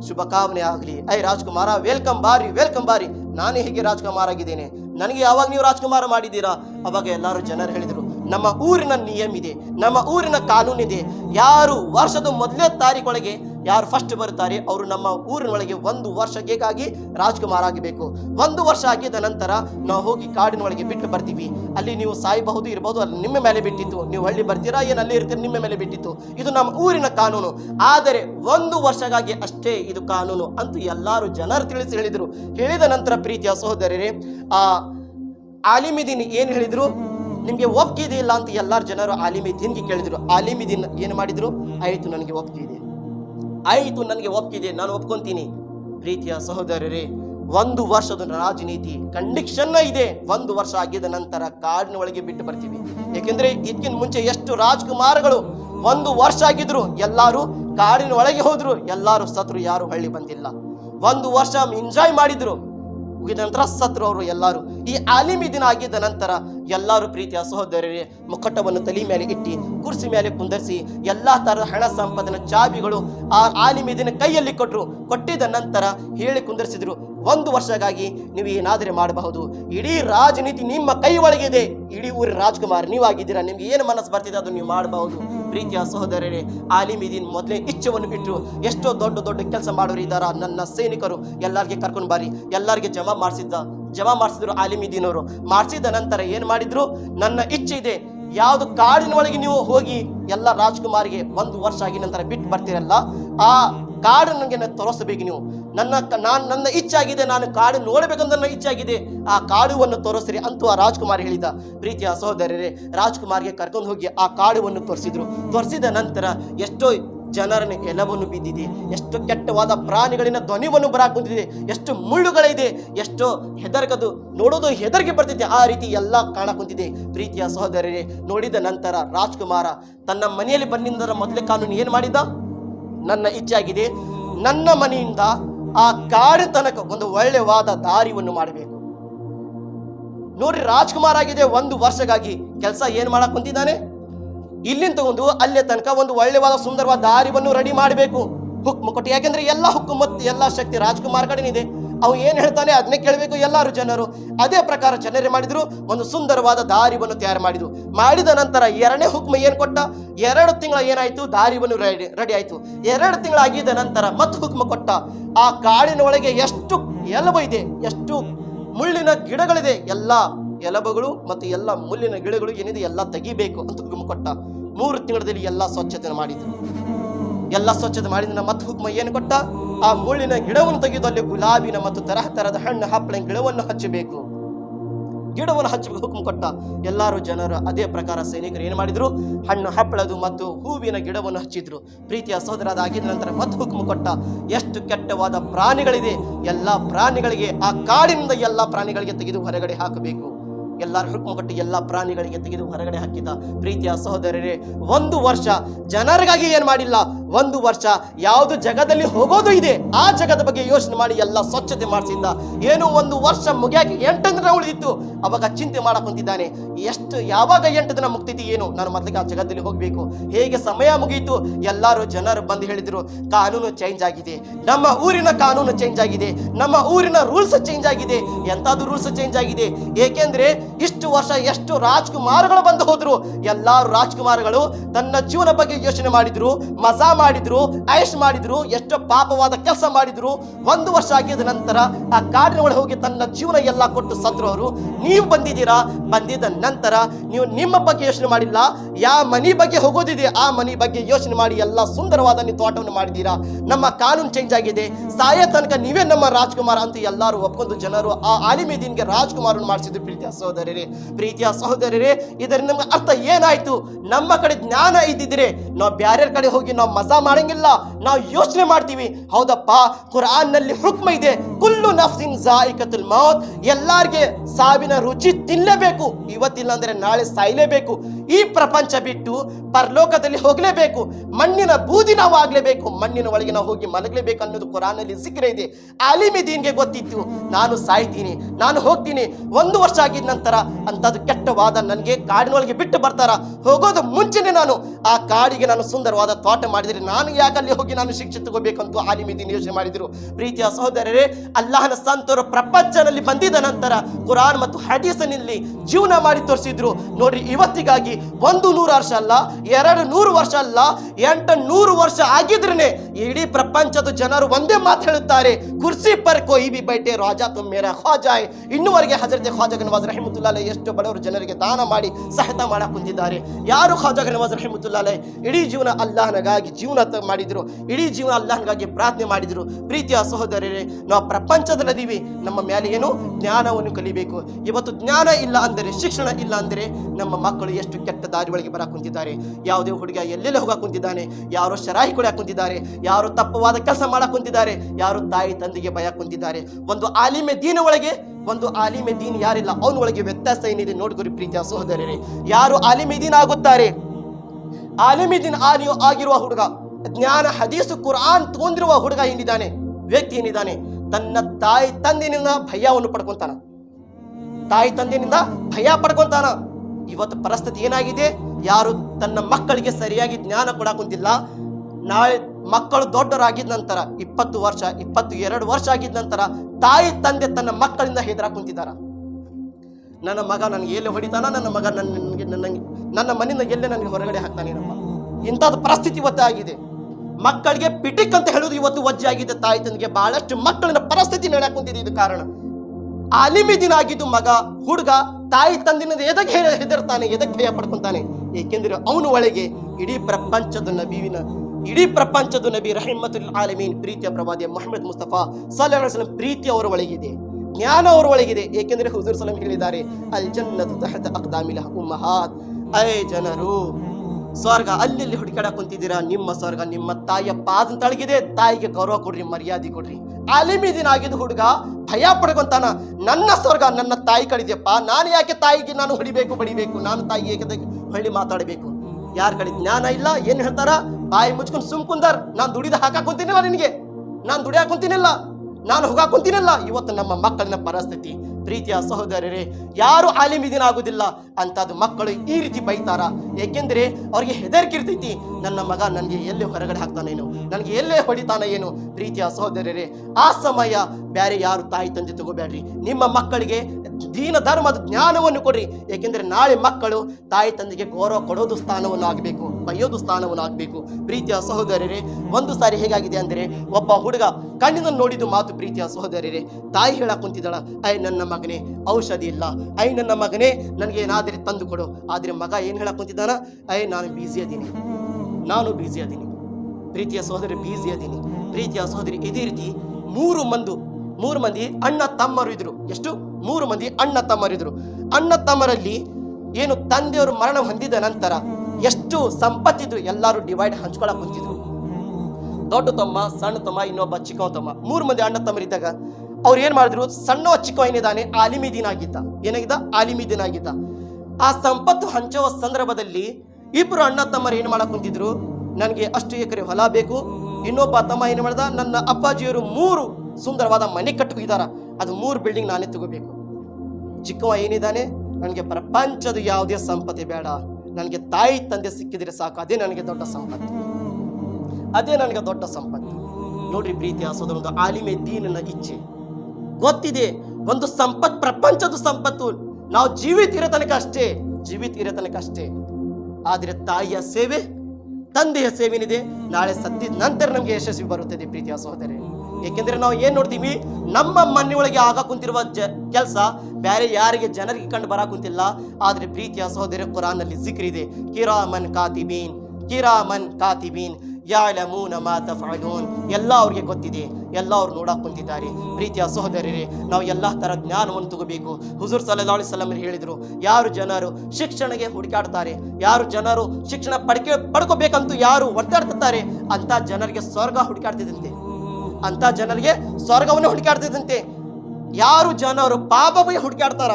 ಶುಭಕಾಮನೆ ಆಗಲಿ. ಐ ರಾಜ್ಕುಮಾರ, ವೆಲ್ಕಮ್ ಬಾರಿ ವೆಲ್ಕಮ್ ಬಾರಿ. ನಾನೇ ಹೇಗೆ ರಾಜ್ಕುಮಾರ್ ಆಗಿದ್ದೇನೆ. ನನಗೆ ಯಾವಾಗ ನೀವು ರಾಜ್ಕುಮಾರ ಮಾಡಿದ್ದೀರಾ? ಅವಾಗ ಎಲ್ಲರೂ ಜನರು ಹೇಳಿದರು ನಮ್ಮ ಊರಿನ ನಿಯಮ ಇದೆ, ನಮ್ಮ ಊರಿನ ಕಾನೂನಿದೆ ಯಾರು ವರ್ಷದ ಮೊದಲನೇ ತಾರೀಕೊಳಗೆ ಯಾರು ಫಸ್ಟ್ ಬರುತ್ತಾರೆ, ಅವರು ನಮ್ಮ ಊರಿನೊಳಗೆ ಒಂದು ವರ್ಷಕ್ಕಾಗಿ ರಾಜ್ಕುಮಾರ್ ಆಗಬೇಕು ಒಂದು ವರ್ಷ ಆಗಿದ ನಂತರ ನಾವು ಹೋಗಿ ಕಾಡಿನ ಒಳಗೆ ಬಿಟ್ಟು ಬರ್ತೀವಿ. ಅಲ್ಲಿ ನೀವು ಸಾಯಬಹುದು ಇರಬಹುದು ಅಲ್ಲಿ ನಿಮ್ಮ ಮೇಲೆ ಬಿಟ್ಟಿತ್ತು. ನೀವು ಹಳ್ಳಿ ಬರ್ತೀರಾ, ಏನು ಅಲ್ಲಿ ಇರ್ತೀರಿ, ನಿಮ್ಮ ಮೇಲೆ ಬಿಟ್ಟಿತ್ತು. ಇದು ನಮ್ಮ ಊರಿನ ಕಾನೂನು. ಆದರೆ ಒಂದು ವರ್ಷಗಾಗಿ ಅಷ್ಟೇ ಇದು ಕಾನೂನು ಅಂತೂ ಎಲ್ಲರೂ ಜನರು ತಿಳಿಸಿ ಹೇಳಿದರು. ಹೇಳಿದ ನಂತರ ಪ್ರೀತಿಯ ಸಹೋದರರೇ, ಆ ಆಲಿಮಿದೀನಿ ಏನು ಹೇಳಿದ್ರು? ನಿಮಗೆ ಒಪ್ಪಿಗೆ ಇಲ್ಲ ಅಂತ ಎಲ್ಲಾರು ಜನರು ಆಲಿಮಿದೀನ್ಗೆ ಕೇಳಿದ್ರು. ಆಲಿಮಿದೀನ್ ಏನು ಮಾಡಿದ್ರು? ಆಯಿತು, ನನಗೆ ಒಪ್ಪಿಗೆ ಆಯಿತು, ನನಗೆ ಒಪ್ಪಿದೆ ನಾನು ಒಪ್ಕೊಂತೀನಿ. ಪ್ರೀತಿಯ ಸಹೋದರರೇ, ಒಂದು ವರ್ಷದ ರಾಜನೀತಿ ಕಂಡಿಕ್ಷನ್ ಇದೆ. ಒಂದು ವರ್ಷ ಆಗಿದ ನಂತರ ಕಾಡಿನ ಒಳಗೆ ಬಿಟ್ಟು ಬರ್ತೀವಿ. ಏಕೆಂದ್ರೆ ಇದಕ್ಕಿಂತ ಮುಂಚೆ ಎಷ್ಟು ರಾಜ್ಕುಮಾರ್ಗಳು ಒಂದು ವರ್ಷ ಆಗಿದ್ರು, ಎಲ್ಲಾರು ಕಾಡಿನ ಒಳಗೆ ಹೋದ್ರು. ಎಲ್ಲಾರು ಸತ್ರು ಯಾರು ಹಳ್ಳಿ ಬಂದಿಲ್ಲ. ಒಂದು ವರ್ಷ ಎಂಜಾಯ್ ಮಾಡಿದ್ರು. ನಂತರ ಸತ್ರು ಅವರು ಎಲ್ಲರೂ ಈ ಆಲಿಮಿ ದಿನ ಆಗಿದ್ದ ನಂತರ ಎಲ್ಲರೂ ಪ್ರೀತಿಯ ಸಹೋದರರೇ ಮುಖಟವನ್ನು ತಲೆ ಮೇಲೆ ಇಟ್ಟು, ಕುರ್ಸಿ ಮೇಲೆ ಕುಂದರಿಸಿ, ಎಲ್ಲಾ ತರದ ಹಣ ಸಂಪದನ ಚಾಬಿಗಳು ಆ ಆಲಿಮಿ ದಿನ ಕೈಯಲ್ಲಿ ಕೊಟ್ಟರು ಕೊಟ್ಟಿದ ನಂತರ ಹೇಳಿ ಕುಂದರಿಸಿದ್ರು, ಒಂದು ವರ್ಷಗಾಗಿ ನೀವು ಏನಾದರೆ ಮಾಡಬಹುದು. ಇಡೀ ರಾಜನೀತಿ ನಿಮ್ಮ ಕೈ ಒಳಗಿದೆ. ಇಡೀ ಊರಿನ ರಾಜ್ಕುಮಾರ್, ನೀವಾಗಿದ್ದೀರಾ? ನಿಮ್ಗೆ ಏನು ಮನಸ್ಸು ಬರ್ತಿದೆ? ಅದು ನೀವು ಮಾಡಬಹುದು. ಪ್ರೀತಿಯ ಸಹೋದರರೇ ಆಲಿಮಿದೀನ್ ಮೊದಲೇ ಇಚ್ಛವನ್ನು ಬಿಟ್ಟರು ಎಷ್ಟೋ ದೊಡ್ಡ ದೊಡ್ಡ ಕೆಲಸ ಮಾಡೋರು ಇದ್ದಾರ ನನ್ನ ಸೈನಿಕರು ಎಲ್ಲರಿಗೆ ಕರ್ಕೊಂಡು ಬಾರಿ, ಎಲ್ಲರಿಗೆ ಜಮಾ ಮಾಡಿಸಿದ್ದ ಜಮಾ ಮಾಡಿಸಿದ್ರು ಅವರು ಮಾಡಿಸಿದ ನಂತರ ಏನು ಮಾಡಿದ್ರು? ನನ್ನ ಇಚ್ಛೆ ಇದೆ, ಯಾವುದು ಕಾಡಿನ ಒಳಗೆ ನೀವು ಹೋಗಿ ಎಲ್ಲ ರಾಜ್ಕುಮಾರ್ಗೆ ಒಂದು ವರ್ಷ ಆಗಿ ನಂತರ ಬಿಟ್ಟು ಬರ್ತೀರಲ್ಲ, ಆ ಕಾಡು ನನಗೆ ತೋರಿಸಬೇಕು ನೀವು. ನನ್ನ ನಾನು ನಾನ್, ನನ್ನ ಇಚ್ಛೆ ಆಗಿದೆ, ನಾನು ಕಾಡು ನೋಡಬೇಕಂತ ನನ್ನ ಇಚ್ಛೆ ಆಗಿದೆ. ಆ ಕಾಡುವನ್ನು ತೋರಿಸ್ರಿ ಅಂತೂ ಆ ರಾಜ್ಕುಮಾರ್ ಹೇಳಿದ. ಪ್ರೀತಿಯ ಸಹೋದರರೇ, ರಾಜ್ಕುಮಾರ್ಗೆ ಕರ್ಕೊಂಡು ಹೋಗಿ ಆ ಕಾಡುವನ್ನು ತೋರಿಸಿದ್ರು. ತೋರಿಸಿದ ನಂತರ ಎಷ್ಟೋ ಜನರನ್ನ ಎಲವನ್ನು ಬಿದ್ದಿದೆ. ಎಷ್ಟು ಕೆಟ್ಟವಾದ ಪ್ರಾಣಿಗಳಿನ ಧ್ವನಿವನ್ನು ಬರಾಕುತ್ತಿದೆ ಎಷ್ಟು ಮುಳ್ಳುಗಳಿದೆ. ಎಷ್ಟು ಹೆದರ್ಕದು ನೋಡೋದು ಹೆದರಿಗೆ ಬರ್ತಿದೆ. ಆ ರೀತಿ ಎಲ್ಲ ಕಾಣಕುಂತಿದೆ ಪ್ರೀತಿಯ ಸಹೋದರರೇ, ನೋಡಿದ ನಂತರ ರಾಜ್ಕುಮಾರ ತನ್ನ ಮನೆಯಲ್ಲಿ ಬಂದಿದ್ದರ ಮೊದಲೇ ಕಾನೂನು ಏನು ಮಾಡಿದ? ನನ್ನ ಇಚ್ಛೆ ಆಗಿದೆ ನನ್ನ ಮನೆಯಿಂದ ಆ ಕಾಡು ತನಕ ಒಂದು ಒಳ್ಳೆವಾದ ದಾರಿಯನ್ನು ಮಾಡಬೇಕು. ನೋಡ್ರಿ, ರಾಜ್ಕುಮಾರ್ ಆಗಿದೆ. ಒಂದು ವರ್ಷಗಾಗಿ ಕೆಲಸ ಏನ್ ಮಾಡಕ್ ಕುಂತಿದ್ದಾನೆ? ಇಲ್ಲಿಂದ ತಗೊಂಡು ಅಲ್ಲೇ ತನಕ ಒಂದು ಒಳ್ಳೆಯವಾದ ಸುಂದರವಾದ ದಾರಿವನ್ನು ರೆಡಿ ಮಾಡಬೇಕು. ಹುಕ್ಮ ಕೊಟ್ಟು ಯಾಕೆಂದ್ರೆ ಎಲ್ಲ ಹುಕ್ಕು ಮತ್ತು ಎಲ್ಲ ಶಕ್ತಿ ರಾಜ್ಕುಮಾರ್ ಕಡೆನಿದೆ ಅವು ಏನು ಹೇಳ್ತಾನೆ ಅದನ್ನೇ ಕೇಳಬೇಕು ಎಲ್ಲರೂ ಜನರು. ಅದೇ ಪ್ರಕಾರ ಜನರೇ ಮಾಡಿದ್ರು, ಒಂದು ಸುಂದರವಾದ ದಾರಿವನ್ನು ತಯಾರು ಮಾಡಿದ್ರು. ಮಾಡಿದ ನಂತರ ಎರಡನೇ ಹುಕ್ಮ ಏನು ಕೊಟ್ಟ? ಎರಡು ತಿಂಗಳ ಏನಾಯ್ತು? ದಾರಿವನ್ನು ರೆಡಿ ರೆಡಿ ಆಯ್ತು. ಎರಡು ತಿಂಗಳಾಗಿದ್ದ ನಂತರ ಮತ್ತೆ ಹುಕ್ಮ ಕೊಟ್ಟ? ಆ ಕಾಡಿನ ಒಳಗೆ ಎಷ್ಟು ಎಲಬು ಇದೆ, ಎಷ್ಟು ಮುಳ್ಳಿನ ಗಿಡಗಳಿದೆ, ಎಲ್ಲ ಎಲಬುಗಳು ಮತ್ತು ಎಲ್ಲ ಮುಳ್ಳಿನ ಗಿಡಗಳು ಏನಿದೆ ಎಲ್ಲ ತೆಗಿಬೇಕು ಅಂತ ಹುಕ್ಮ ಕೊಟ್ಟ. ಮೂರು ತಿಂಗಳಲ್ಲಿ ಎಲ್ಲ ಸ್ವಚ್ಛತೆ ಮಾಡಿದ್ರು. ಎಲ್ಲ ಸ್ವಚ್ಛತೆ ಮಾಡಿದ ಮತ್ತೆ ಹುಕ್ಮ ಏನು ಕೊಟ್ಟ? ಆ ಮುಳ್ಳಿನ ಗಿಡವನ್ನು ತೆಗೆದು ಅಲ್ಲಿ ಗುಲಾಬಿನ ಮತ್ತು ತರಹ ತರಹದ ಹಣ್ಣು, ಹಪ್ಪಳ ಗಿಡವನ್ನು ಹಚ್ಚಬೇಕು. ಗಿಡವನ್ನು ಹಚ್ಚಬೇಕು ಹುಕ್ಮ ಕೊಟ್ಟ. ಎಲ್ಲರೂ ಜನರು ಅದೇ ಪ್ರಕಾರ ಸೈನಿಕರು ಏನು ಮಾಡಿದ್ರು? ಹಣ್ಣು, ಹಪ್ಪಳದು ಮತ್ತು ಹೂವಿನ ಗಿಡವನ್ನು ಹಚ್ಚಿದ್ರು. ಪ್ರೀತಿಯ ಸಹೋದರ ಅದಾಗಿದ ನಂತರ ಮತ್ತೆ ಹುಕ್ಮ ಕೊಟ್ಟ. ಎಷ್ಟು ಕೆಟ್ಟವಾದ ಪ್ರಾಣಿಗಳಿದೆ. ಎಲ್ಲ ಪ್ರಾಣಿಗಳಿಗೆ ಆ ಕಾಡಿನಿಂದ ಎಲ್ಲ ಪ್ರಾಣಿಗಳಿಗೆ ತೆಗೆದು ಹೊರಗಡೆ ಹಾಕಬೇಕು. ಎಲ್ಲರ ಹುಕುಂ ಕೊಟ್ಟು ಎಲ್ಲ ಪ್ರಾಣಿಗಳಿಗೆ ತೆಗೆದು ಹೊರಗಡೆ ಹಾಕಿದ ಪ್ರೀತಿಯ ಸಹೋದರರೇ, ಒಂದು ವರ್ಷ ಜನರಿಗಾಗಿ ಏನು ಮಾಡಿಲ್ಲ ಒಂದು ವರ್ಷ ಯಾವುದು ಜಗದಲ್ಲಿ ಹೋಗೋದು ಇದೆ, ಆ ಜಗದ ಬಗ್ಗೆ ಯೋಚನೆ ಮಾಡಿ ಎಲ್ಲ ಸ್ವಚ್ಛತೆ ಮಾಡಿಸಿದ್ದ ಏನು ಒಂದು ವರ್ಷ ಮುಗಿಯಾಗಿ ಎಂಟು ದಿನ ಉಳಿದಿತ್ತು. ಅವಾಗ ಚಿಂತೆ ಮಾಡಕ್ ಕುಂತಿದ್ದಾನೆ ಎಷ್ಟು ಯಾವಾಗ ಎಂಟು ದಿನ ಮುಗ್ತೈತಿ ಏನು, ನಾನು ಮೊದಲಿಗೆ ಆ ಜಗದಲ್ಲಿ ಹೋಗ್ಬೇಕು. ಹೇಗೆ ಸಮಯ ಮುಗಿಯಿತು ಎಲ್ಲರೂ ಜನರು ಬಂದು ಹೇಳಿದ್ರು, ಕಾನೂನು ಚೇಂಜ್ ಆಗಿದೆ. ನಮ್ಮ ಊರಿನ ಕಾನೂನು ಚೇಂಜ್ ಆಗಿದೆ. ನಮ್ಮ ಊರಿನ ರೂಲ್ಸ್ ಚೇಂಜ್ ಆಗಿದೆ. ಎಂತಾದ್ರು ರೂಲ್ಸ್ ಚೇಂಜ್ ಆಗಿದೆ. ಏಕೆಂದ್ರೆ ಇಷ್ಟು ವರ್ಷ ಎಷ್ಟು ರಾಜ್ಕುಮಾರ್ಗಳು ಬಂದು ಹೋದ್ರು, ಎಲ್ಲಾರು ರಾಜ್ಕುಮಾರ್ಗಳು ತನ್ನ ಜೀವನ ಬಗ್ಗೆ ಯೋಚನೆ ಮಾಡಿದ್ರು, ಮಜಾ ಮಾಡಿದ್ರು ಐಶ್ ಮಾಡಿದ್ರು, ಎಷ್ಟೋ ಪಾಪವಾದ ಕೆಲಸ ಮಾಡಿದ್ರು. ಒಂದು ವರ್ಷ ಆಗಿದ ನಂತರ ಆ ಕಾಡಿನ ಒಳಗೆ ಹೋಗಿ ತನ್ನ ಜೀವನ ಎಲ್ಲ ಕೊಟ್ಟು ಸತ್ರು ಅವರು ನೀವು ಬಂದಿದ್ದೀರಾ? ಬಂದಿದ್ದ ನಂತರ ನೀವು ನಿಮ್ಮ ಬಗ್ಗೆ ಯೋಚನೆ ಮಾಡಿಲ್ಲ. ಯಾವ ಮನಿ ಬಗ್ಗೆ ಹೋಗೋದಿದೆ, ಆ ಮನಿ ಬಗ್ಗೆ ಯೋಚನೆ ಮಾಡಿ ಎಲ್ಲ ಸುಂದರವಾದ ನೀವು ತೋಟವನ್ನು ಮಾಡಿದ್ದೀರಾ? ನಮ್ಮ ಕಾನೂನು ಚೇಂಜ್ ಆಗಿದೆ. ಸಾಯ ತನಕ ನೀವೇ ನಮ್ಮ ರಾಜ್ಕುಮಾರ್ ಅಂತ ಎಲ್ಲರೂ ಒಪ್ಕೊಂಡು ಜನರು ಆ ಆಲಿಮೇದೀನ್ಗೆ ರಾಜ್ಕುಮಾರನ್ನು ಮಾಡಿಸಿದ್ರು ಪ್ರೀತಿಯ ಸಹೋದರರೇ. ಪ್ರೀತಿಯ ಸಹೋದರರೇ, ಇದರಿಂದ ನಮ್ಗೆ ಅರ್ಥ ಏನಾಯ್ತು? ನಮ್ಮ ಕಡೆ ಜ್ಞಾನ ಇದ್ದಿದ್ರೆ ನಾವು ಬ್ಯಾರ್ಯರ್ ಕಡೆ ಹೋಗಿ ನಾವು ಮಜಾ ಮಾಡಂಗಿಲ್ಲ ನಾವು ಯೋಚನೆ ಮಾಡ್ತೀವಿ, ಹೌದಪ್ಪ ಕುರಾನ್ನಲ್ಲಿ ಹುಕ್ಮ ಇದೆ. ಕುಲ್ಲು ನಫ್ಸಿನ್ ಜಾಯಿಕತುಲ್ ಮೌತ್. ಎಲ್ಲಾರ್ಗೆ ಸಾವಿನ ರುಚಿ ತಿನ್ನಲೇಬೇಕು ಇವತ್ತಿಲ್ಲ ಅಂದ್ರೆ ನಾಳೆ ಸಾಯಲೇಬೇಕು. ಈ ಪ್ರಪಂಚ ಬಿಟ್ಟು ಪರಲೋಕದಲ್ಲಿ ಹೋಗ್ಲೇಬೇಕು. ಮಣ್ಣಿನ ಬೂದಿ ನಾವು ಆಗ್ಲೇಬೇಕು. ಮಣ್ಣಿನ ಒಳಗೆ ನಾವು ಹೋಗಿ ಮಲಗಲೇಬೇಕು ಅನ್ನೋದು ಕುರಾನಲ್ಲಿ ಸಿಕ್ಕರೆ ಇದೆ. ಆಲಿಮಿದೀನ್ಗೆ ಗೊತ್ತಿತ್ತು. ನಾನು ಸಾಯ್ತೀನಿ, ನಾನು ಹೋಗ್ತೀನಿ. ಒಂದು ವರ್ಷ ಆಗಿದ ನಂತರ ಅಂತದ್ದು ಕೆಟ್ಟವಾದ ನನಗೆ ಕಾಡಿನೊಳಗೆ ಬಿಟ್ಟು ಬರ್ತಾರ. ಹೋಗೋದು ಮುಂಚೆನೆ ನಾನು. ಆ ಕಾಡಿಗೆ ನಾನು ಸುಂದರವಾದ ತೋಟ ಮಾಡಿದ್ರೆ ನಾನು ಯಾಕಲ್ಲಿ ಹೋಗಿ ನಾನು ಶಿಕ್ಷೆ ತಗೋಬೇಕಂತ ಆಲಿಮಿದ್ದೀನಿ ಯೋಚನೆ ಮಾಡಿದ್ರು. ಪ್ರೀತಿಯ ಸಹೋದರರೇ, ಅಲ್ಲಾಹನ ಸಂತರು ಪ್ರಪಂಚದಲ್ಲಿ ಬಂದಿದ ನಂತರ ಕುರಾನ್ ಮತ್ತು ಹದೀಸನಲ್ಲಿ ಜೀವನ ಮಾಡಿ ತೋರಿಸಿದ್ರು. ನೋಡ್ರಿ, ಇವತ್ತಿಗಾಗಿ ಒಂದು ನೂರು ವರ್ಷ ಅಲ್ಲ, ಎರಡು ನೂರು ವರ್ಷ ಅಲ್ಲ, ಎಂಟು ನೂರು ವರ್ಷ ಆಗಿದ್ರೇನೆ ಇಡೀ ಪ್ರಪಂಚದ ಜನರು ಒಂದೇ ಮಾತು ಹೇಳುತ್ತಾರೆ, ಕುರ್ಸಿ ಪರ್ ಕೋಯಿ ಬಿ ಬೈಟೆ, ರಾಜಾ ತುಮ್ ಮೇರಾ ಖ್ವಾಜಾಯ್. ಇನ್ನುವರೆಗೆ ಹಜರತೆ ಖಾಜಾ ನವಾಜ್ ರಹಿಮತುಲ್ಲಾ ಎಷ್ಟು ಬಡವರು ಜನರಿಗೆ ದಾನ ಮಾಡಿ ಸಹಾಯ ಮಾಡಕ್ ಕುಂತಿದ್ದಾರೆ. ಯಾರು ಖಾಜಾ ನವಾಜ್ ರಹಿಮತುಲ್ಲಾ ಇಡೀ ಜೀವನ ಅಲ್ಲಾಹನಗಾಗಿ ಜೀವನ ತ- ಮಾಡಿದ್ರು, ಇಡೀ ಜೀವನ ಅಲ್ಲಾಹನಗಾಗಿ ಪ್ರಾರ್ಥನೆ ಮಾಡಿದ್ರು. ಪ್ರೀತಿಯ ಸಹೋದರರೇ, ನಾವು ಪ್ರಪಂಚದಲ್ಲಿದ್ದೀವಿ. ನಮ್ಮ ಮೇಲೆ ಏನು ಜ್ಞಾನವನ್ನು ಕಲಿಬೇಕು. ಇವತ್ತು ಜ್ಞಾನ ಇಲ್ಲ ಅಂದರೆ, ಶಿಕ್ಷಣ ಇಲ್ಲ ಅಂದರೆ, ನಮ್ಮ ಮಕ್ಕಳು ಎಷ್ಟು ಕೆಟ್ಟ ದಾರಿ ಒಳಗೆ ಬರಕ್ ಕುಂತಿದ್ದಾರೆ. ಯಾವುದೇ ಹುಡುಗ ಎಲ್ಲೆಲ್ಲ ಹೋಗಕ್ ಕುಂತಿದ್ದಾನೆ? ಯಾರು ಶರಾಯಿ ಕುಡಿಯಕ್ ಕುಂತಿದ್ದಾರೆ. ಯಾರು ತಪ್ಪವಾದ ಕೆಲಸ ಮಾಡಕ್ ಕುಂತಿದ್ದಾರೆ. ಯಾರು ತಾಯಿ ತಂದೆಗೆ ಭಯ ಕುಂತಿದ್ದಾರೆ. ಒಂದು ಆಲಿಮೆ ದೀನ ಒಳಗೆ, ಒಂದು ಆಲಿಮೆ ದೀನ್ ಯಾರಿಲ್ಲ. ಅವನ ಒಳಗೆ ವ್ಯತ್ಯಾಸ ಏನಿದೆ ನೋಡ್ಕೊರಿ ಪ್ರೀತಿಯ ಸಹೋದರರೇ. ಯಾರು ಆಲಿಮೆ ದೀನ್ ಆಗುತ್ತಾರೆ? ಆಲಿಮಿದಿನ್ ಆಲಿಯೋ ಆಗಿರುವ ಹುಡುಗ, ಜ್ಞಾನ, ಹದೀಸು, ಕುರಾನ್ ತಗೊಂಡಿರುವ ಹುಡುಗ ಏನಿದ್ದಾನೆ ವ್ಯಕ್ತಿ ಏನಿದ್ದಾನೆ ತನ್ನ ತಾಯಿ ತಂದಿನಿಂದ ಭಯವನ್ನು ಪಡ್ಕೊಂತಾನ. ತಾಯಿ ತಂದೆನಿಂದ ಭಯ ಪಡ್ಕೊಂತಾನ. ಇವತ್ತು ಪರಿಸ್ಥಿತಿ ಏನಾಗಿದೆ? ಯಾರು ತನ್ನ ಮಕ್ಕಳಿಗೆ ಸರಿಯಾಗಿ ಜ್ಞಾನ ಕೊಡಕ್ ಕುಂತಿಲ್ಲ ನಾಳೆ ಮಕ್ಕಳು ದೊಡ್ಡವರಾಗಿದ ನಂತರ, ಇಪ್ಪತ್ತು ವರ್ಷ ಇಪ್ಪತ್ತು ಎರಡು ವರ್ಷ ಆಗಿದ ನಂತರ ತಾಯಿ ತಂದೆ ತನ್ನ ಮಕ್ಕಳಿಂದ ಹೆದರಾಕ್ ಕುಂತಿದ್ದಾರ ನನ್ನ ಮಗ ನನಗೆ ಎಲ್ಲಿ ಹೊಡಿತಾನ ನನ್ನ ಮಗ ನನ್ನ ನನಗೆ ನನ್ನ ಮನೆಯಿಂದ ಎಲ್ಲೇ ನನಗೆ ಹೊರಗಡೆ ಹಾಕ್ತಾನೇನಪ್ಪ ಇಂಥದ್ದು ಪರಿಸ್ಥಿತಿ ಇವತ್ತು ಆಗಿದೆ. ಮಕ್ಕಳಿಗೆ ಪಿಟಿಕ್ ಅಂತ ಹೇಳೋದು ಇವತ್ತು ವಜ್ಜೆ ಆಗಿದೆ. ತಾಯಿ ತಂದೆಗೆ ಬಹಳಷ್ಟು ಮಕ್ಕಳಿನ ಪರಿಸ್ಥಿತಿ ನಡೆಯಕ್ಕೆ ಕುಂತಿದೆ ಇದು ಕಾರಣ ಆಲಿಮಿ ದಿನ ಆಗಿದ್ದು ಮಗ, ಹುಡುಗ, ತಾಯಿ ತಂದಿನ ಎದಕ್ಕೆ ಹೆದರ್ತಾನೆ, ಎದಕ್ಕೆ ಭಯ ಪಡ್ಕೊಂತಾನೆ? ಏಕೆಂದರೆ ಅವನು ಒಳಗೆ ಇಡೀ ಪ್ರಪಂಚದ ನಬಿವಿನ, ಇಡೀ ಪ್ರಪಂಚದ ನಬಿ ರಹಿಮತುಲ್ ಆಲಮೀನ್, ಪ್ರೀತಿಯ ಪ್ರವಾದಿ ಮೊಹಮ್ಮದ್ ಮುಸ್ತಫಾ ವಸಲ್ಲಂ ಪ್ರೀತಿ ಅವರ ಒಳಗಿದೆ. ಜ್ಞಾನ ಅವರ ಒಳಗಿದೆ. ಏಕೆಂದರೆ ಹುಜೂರ್ ಸಲಂ ಹೇಳಿದ್ದಾರೆ ಅಲ್ ಜನ್ನತು ತಹತ ಅಕ್ದಾಮಿಲ ಉಮ್ಮಹಾತ್. ಅಯ್ ಜನರು, ಸ್ವರ್ಗ ಅಲ್ಲಿ ಹುಡುಕಾಡ ಕುಂತಿದ್ದೀರಾ? ನಿಮ್ಮ ಸ್ವರ್ಗ, ನಿಮ್ಮ ತಾಯಿಯ ಪಾದ ತಳಗಿದೆ. ತಾಯಿಗೆ ಗೌರವ ಕೊಡ್ರಿ, ಮರ್ಯಾದೆ ಕೊಡ್ರಿ. ಆಲಿಮಿದಿನ ಆಗಿದ್ದು ಹುಡುಗ ಭಯ ಪಡ್ಕೊಂತಾನ. ನನ್ನ ಸ್ವರ್ಗ, ನನ್ನ ತಾಯಿ ಕಳಿದ್ಯಪ್ಪ. ನಾನು ಯಾಕೆ ತಾಯಿಗೆ ನಾನು ಹೊಡಿಬೇಕು, ಬಡಿಬೇಕು? ನಾನು ತಾಯಿ ಏಕೆ ಹೊಳ್ಳಿ ಮಾತಾಡಬೇಕು? ಯಾರ ಕಡೆ ಜ್ಞಾನ ಇಲ್ಲ, ಏನ್ ಹೇಳ್ತಾರ? ಬಾಯಿ ಮುಚ್ಕೊಂಡು ಸುಮ್ ಕುಂದಾರ ನಾನು ದುಡಿದ ಹಾಕಾಕ್ ಕುಂತೀನಿಲ್ಲ ನಿನಗೆ. ನಾನು ದುಡಿ ಕುಂತೀನಿಲ್ಲ. ನಾನು ಹೋಗಾಕ್ ಕುಂತೀನಿಲ್ಲ ಇವತ್ತು ನಮ್ಮ ಮಕ್ಕಳಿನ ಪರಿಸ್ಥಿತಿ. ಪ್ರೀತಿಯ ಸಹೋದರರೇ, ಯಾರು ಆಲಿಮಿದಿನ ಆಗುದಿಲ್ಲ ಅಂತದ್ದು ಮಕ್ಕಳು ಈ ರೀತಿ ಬೈತಾರ? ಏಕೆಂದ್ರೆ ಅವ್ರಿಗೆ ಹೆದರಿಕೆ ಇರ್ತೈತಿ, ನನ್ನ ಮಗ ನನಗೆ ಎಲ್ಲಿ ಹೊರಗಡೆ ಹಾಕ್ತಾನೇನು, ನನಗೆ ಎಲ್ಲೇ ಹೊಡಿತಾನ ಏನು ಪ್ರೀತಿಯ ಸಹೋದರರೇ, ಆ ಸಮಯ ಬ್ಯಾರೆ ಯಾರು ತಾಯಿ ತಂದೆ ತಗೋಬೇಡ್ರಿ. ನಿಮ್ಮ ಮಕ್ಕಳಿಗೆ ದೀನ ಧರ್ಮದ ಜ್ಞಾನವನ್ನು ಕೊಡ್ರಿ. ಏಕೆಂದ್ರೆ ನಾಳೆ ಮಕ್ಕಳು ತಾಯಿ ತಂದೆಗೆ ಗೌರವ ಕೊಡೋದು ಸ್ಥಾನವನ್ನು ಆಗಬೇಕು ಬೈಯೋದು ಸ್ಥಾನವನ್ನು ಆಗಬೇಕು. ಪ್ರೀತಿಯ ಸಹೋದರರೇ, ಒಂದು ಸಾರಿ ಹೇಗಾಗಿದೆ ಅಂದ್ರೆ, ಒಬ್ಬ ಹುಡುಗ ಕಣ್ಣಿನ ನೋಡಿದ್ದು ಮಾತು ಪ್ರೀತಿಯ ಸಹೋದರರೇ, ತಾಯಿ ಹೇಳ ಕುಂತಿದ್ದಾಳ, ಅಯ್ಯ, ನನ್ನ ಮಗನೇ, ಔಷಧಿ ಇಲ್ಲ. ಐ, ನನ್ನ ಮಗನೇ, ನನಗೆ ಏನಾದರೆ ತಂದು ಕೊಡು. ಆದ್ರೆ ಮಗ ಏನ್ ಹೇಳಕ್ ಕುಂತಿದ್ದಾನ? ಐ, ನಾನು ಬ್ಯುಸಿ ಅದೀನಿ. ನಾನು ಬ್ಯುಸಿ ಅದೀನಿ. ಪ್ರೀತಿಯ ಸಹೋದರಿ ಬ್ಯುಸಿ ಅದೀನಿ. ಪ್ರೀತಿಯ ಸಹೋದರಿ, ಇದೇ ರೀತಿ ಮೂರು ಮಂದು, ಮೂರು ಮಂದಿ ಅಣ್ಣ ತಮ್ಮರು ಇದ್ರು. ಎಷ್ಟು? ಮೂರು ಮಂದಿ ಅಣ್ಣ ತಮ್ಮರಿದ್ರು ಅಣ್ಣ ತಮ್ಮರಲ್ಲಿ ಏನು ತಂದೆಯವರು ಮರಣ ಹೊಂದಿದ ನಂತರ ಎಷ್ಟು ಸಂಪತ್ತಿದ್ರು ಎಲ್ಲರೂ ಡಿವೈಡ್ ಹಂಚ್ಕೊಳಕ್ ಕುಂತಿದ್ರು. ದೊಡ್ಡ ತಮ್ಮ, ಸಣ್ಣ ತಮ್ಮ, ಇನ್ನೊಬ್ಬ ಚಿಕ್ಕ ತಮ್ಮ. ಮೂರು ಮಂದಿ ಅಣ್ಣ ತಮ್ಮರಿದ್ದಾಗ ಅವ್ರು ಏನ್ ಮಾಡಿದ್ರು? ಸಣ್ಣ ಚಿಕ್ಕ ಏನಿದ್ದಾನೆ? ಆಲಿಮಿದೀನ್ ಆಗಿದ್ದ ಏನಾಗಿದ್ದ? ದಿನ ಆಗಿದ್ದ ಆ ಸಂಪತ್ತು ಹಂಚುವ ಸಂದರ್ಭದಲ್ಲಿ ಇಬ್ರು ಅಣ್ಣ ತಮ್ಮರು ಏನ್ ಮಾಡಕ್ ಕುಂತಿದ್ರು? ನನಗೆ ಅಷ್ಟು ಎಕರೆ ಹೊಲ ಬೇಕು. ಇನ್ನೊಬ್ಬ ತಮ್ಮ ಏನ್ ಮಾಡ್ದ? ನನ್ನ ಅಪ್ಪಾಜಿಯವರು ಮೂರು ಸುಂದರವಾದ ಮನೆ ಕಟ್ಟಿದಾರ ಅದು ಮೂರು ಬಿಲ್ಡಿಂಗ್ ನಾನೇ ತಗೋಬೇಕು. ಚಿಕ್ಕವ ಏನಿದ್ದಾನೆ? ನನಗೆ ಪ್ರಪಂಚದ ಯಾವುದೇ ಸಂಪತ್ತಿ ಬೇಡ. ನನಗೆ ತಾಯಿ ತಂದೆ ಸಿಕ್ಕಿದ್ರೆ ಸಾಕು. ಅದೇ ನನಗೆ ದೊಡ್ಡ ಸಂಪತ್ತು. ಅದೇ ನನಗೆ ದೊಡ್ಡ ಸಂಪತ್ತು. ನೋಡ್ರಿ ಪ್ರೀತಿ ಸೋದರ ಒಂದು ಆಲಿಮೆ ದೀನನ ಇಚ್ಛೆ. ಗೊತ್ತಿದೆ. ಒಂದು ಸಂಪತ್, ಪ್ರಪಂಚದ ಸಂಪತ್ತು. ನಾವು ಜೀವಿತ ಇರೋ ತನಕ ಅಷ್ಟೇ ಜೀವಿತ ಇರೋ ತನಕ ಅಷ್ಟೇ. ಆದರೆ ತಾಯಿಯ ಸೇವೆ, ತಂದೆಯ ಸೇವೆನಿದೆ. ನಾಳೆ ಸತ್ತಿದ ನಂತರ ನಮಗೆ ಯಶಸ್ವಿ ಬರುತ್ತದೆ ಪ್ರೀತಿಯ ಸಹೋದರಿ ಏಕೆಂದರೆ ನಾವು ಏನು ನೋಡ್ತೀವಿ? ನಮ್ಮ ಮನೆಯೊಳಗೆ ಆಗ ಕುಂತಿರುವ ಜ, ಕೆಲಸ ಬೇರೆ ಯಾರಿಗೆ ಜನರಿಗೆ ಕಂಡು ಬರ ಕುಂತಿಲ್ಲ. ಆದ್ರೆ ಪ್ರೀತಿಯ ಸಹೋದರಿ ಕುರಾನಲ್ಲಿ ಜಿಕ್ರಿದೆ ಕಿರಾಮನ್ ಕಾತಿಬೀನ್ ಕಿರಾಮನ್ ಕಾತಿಬೀನ್ ಯಾಲಮೂನ ಮಾ ತಫಅಲೂನ್. ಎಲ್ಲ ಅವ್ರಿಗೆ ಗೊತ್ತಿದೆ. ಎಲ್ಲ ಅವ್ರು ನೋಡಕ್ಕೆ ಕುಂತಿದ್ದಾರೆ. ಪ್ರೀತಿಯ ಸಹೋದರರೇ, ನಾವು ಎಲ್ಲ ಥರ ಜ್ಞಾನವನ್ನು ತಗೋಬೇಕು. ಹುಜೂರ್ ಸಲಹಾ ಅಲಿ ವಸಲ್ಲಂ ಹೇಳಿದರು, ಯಾರು ಜನರು ಶಿಕ್ಷಣಕ್ಕೆ ಹುಡುಕಾಡ್ತಾರೆ, ಯಾರು ಜನರು ಶಿಕ್ಷಣ ಪಡ್ಕೆ, ಪಡ್ಕೋಬೇಕಂತೂ ಯಾರು ಒದ್ದಾಡ್ತಿರ್ತಾರೆ ಅಂತ ಜನರಿಗೆ ಸ್ವರ್ಗ ಹುಡುಕಾಡ್ತಿದ್ದಂತೆ ಅಂಥ ಜನರಿಗೆ ಸ್ವರ್ಗವನ್ನು ಹುಡುಕಾಡ್ತಿದ್ದಂತೆ ಯಾರು ಜನರು ಪಾಪವೇ ಹುಡುಕಾಡ್ತಾರ?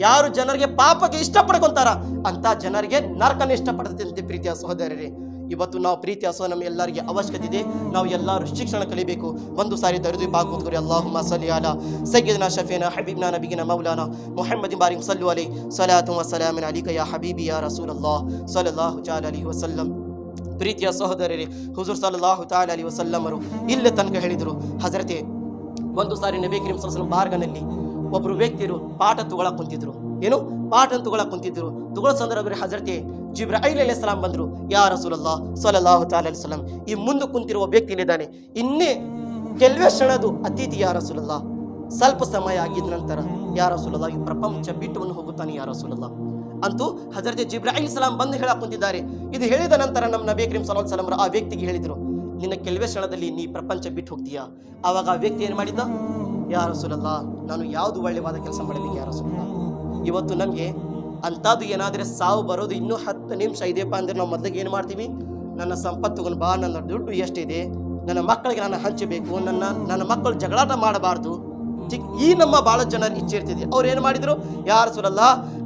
ಯಾರು ಜನರಿಗೆ ಪಾಪಕ್ಕೆ ಇಷ್ಟಪಡ್ಕೊಂತಾರ ಅಂತ ಜನರಿಗೆ ನರಕನ ಇಷ್ಟಪಡ್ತಂತೆ ಪ್ರೀತಿಯ ಸಹೋದರರೇ. ಇವತ್ತು ನಾವು ಪ್ರೀತಿಯ ಸಹ ನಮ್ಮ ಎಲ್ಲರಿಗೆ ಅವಶ್ಯಕತೆ ಇದೆ. ನಾವು ಎಲ್ಲರೂ ಶಿಕ್ಷಣ ಕಲಿಬೇಕು. ಒಂದು ಸಾರಿ ದರಿದು ಬಾಗ್ ಅಲ್ಲಾಹು ಮಸಲಿ ಅಲ ಅಲಾ ಶಫೇನ ಹಬೀಬ್ನ ನಬಿಗಿನ ಮೌಲಾನ ಮೊಹಮ್ಮದ್ ಬಾರಿ ಸಲ್ಲು ಅಲಿ ಸಲಾತು ವಸಲಾಮಿನ ಸಲಾಮಿನ ಅಲಿಕ ಯಾ ಹಬೀಬಿ ಯಾ ರಸೂಲಲ್ಲಾಹ್ ಸಲ್ಲಲ್ಲಾಹು ಅಲಿ ವಸಲ್ಲಂ. ಪ್ರೀತಿಯ ಸಹೋದರರೇ, ಹುಜೂರ್ ಸಲ್ಲಲ್ಲಾಹು ತಾಲ ಅಲಿ ವಸಲ್ಲಮರು ಇಲ್ಲೇ ತನಕ ಹೇಳಿದರು, ಹಜರತೆ, ಒಂದು ಸಾರಿ ನಬಿ ಕರೀಂ ಸಲ್ಸಲ್ ಬಾರ್ಗನಲ್ಲಿ ಒಬ್ರು ವ್ಯಕ್ತಿರು ಪಾಠ ತಗೊಳಕ್ ಕುಂತಿದ್ರು. ಏನು? ಪಾಠ ತಗೊಳಕ್ ಕುಂತಿದ್ರು. ತಗೊಳ್ಳೋ ಸಂದರ್ಭದಲ್ಲಿ ಹಜರತೆ ಜಿಬ್ರಾಹಿಲ್ ಅಲ್ಲಿ ಸಲಾಂ ಬಂದ್ರು. ಯಾ ರಸೂಲಲ್ಲಾ ಸಲ್ಲಲ್ಲಾಹು ತಾಲ ಸಲಾಂ. ಈ ಮುಂದೆ ಕುಂತಿರುವ ವ್ಯಕ್ತಿ ಇಲ್ಲಿದ್ದಾನೆ ಇನ್ನೇ ಕೆಲವೇ ಕ್ಷಣದು ಅತಿಥಿ ಯಾರ ಸುಲಲ್ಲ ಸ್ವಲ್ಪ ಸಮಯ ಆಗಿದ ನಂತರ ಯಾರ ಸುಲಲ್ಲ ಈ ಪ್ರಪಂಚ ಬಿಟ್ಟುವನ್ನು ಹೋಗುತ್ತಾನೆ ಯಾರ ಸುಲಲ್ಲ ಅಂತೂ ಹಜರತೆ ಜಿಬ್ರಾಹಿಲ್ ಸಲಾಂ ಬಂದು ಹೇಳಕ್ ಕುಂತಿದ್ದಾರೆ. ಇದು ಹೇಳಿದ ನಂತರ ನಮ್ಮ ನಬಿ ಕರೀಂ ಸಲಹ್ ಸಲಾಂ ಆ ವ್ಯಕ್ತಿಗೆ ಹೇಳಿದ್ರು, ನಿನ್ನ ಕೆಲವೇ ಕ್ಷಣದಲ್ಲಿ ನೀ ಪ್ರಪಂಚ ಬಿಟ್ಟು ಹೋಗ್ತೀಯಾ? ಆವಾಗ ಆ ವ್ಯಕ್ತಿ ಏನು ಮಾಡಿದ್ದ? ಯಾ ಸುಲಲ್ಲ ನಾನು ಯಾವುದು ಒಳ್ಳೆಯವಾದ ಕೆಲಸ ಮಾಡಬೇಕು ಯಾರ ಸುಲಲ್ಲ ಇವತ್ತು ನಮಗೆ ಅಂಥದ್ದು ಏನಾದರೆ ಸಾವು ಬರೋದು ಇನ್ನೂ ಹತ್ತು ನಿಮಿಷ ಇದೆಯಪ್ಪ ಅಂದ್ರೆ ನಾವು ಮೊದಲಿಗೆ ಏನು ಮಾಡ್ತೀವಿ? ನನ್ನ ಸಂಪತ್ತು ಬಾ, ನನ್ನ ದುಡ್ಡು ಎಷ್ಟಿದೆ? ನನ್ನ ಮಕ್ಕಳಿಗೆ ನಾನು ಹಂಚಬೇಕು, ನನ್ನ ನನ್ನ ಮಕ್ಕಳು ಜಗಳಾಟ ಮಾಡಬಾರ್ದು. ಈ ನಮ್ಮ ಭಾಳ ಜನರ ಇಚ್ಛೆ ಇರ್ತಿದೆ. ಅವ್ರು ಏನು ಮಾಡಿದ್ರು? ಯಾರು ಸುಲಲ್ಲ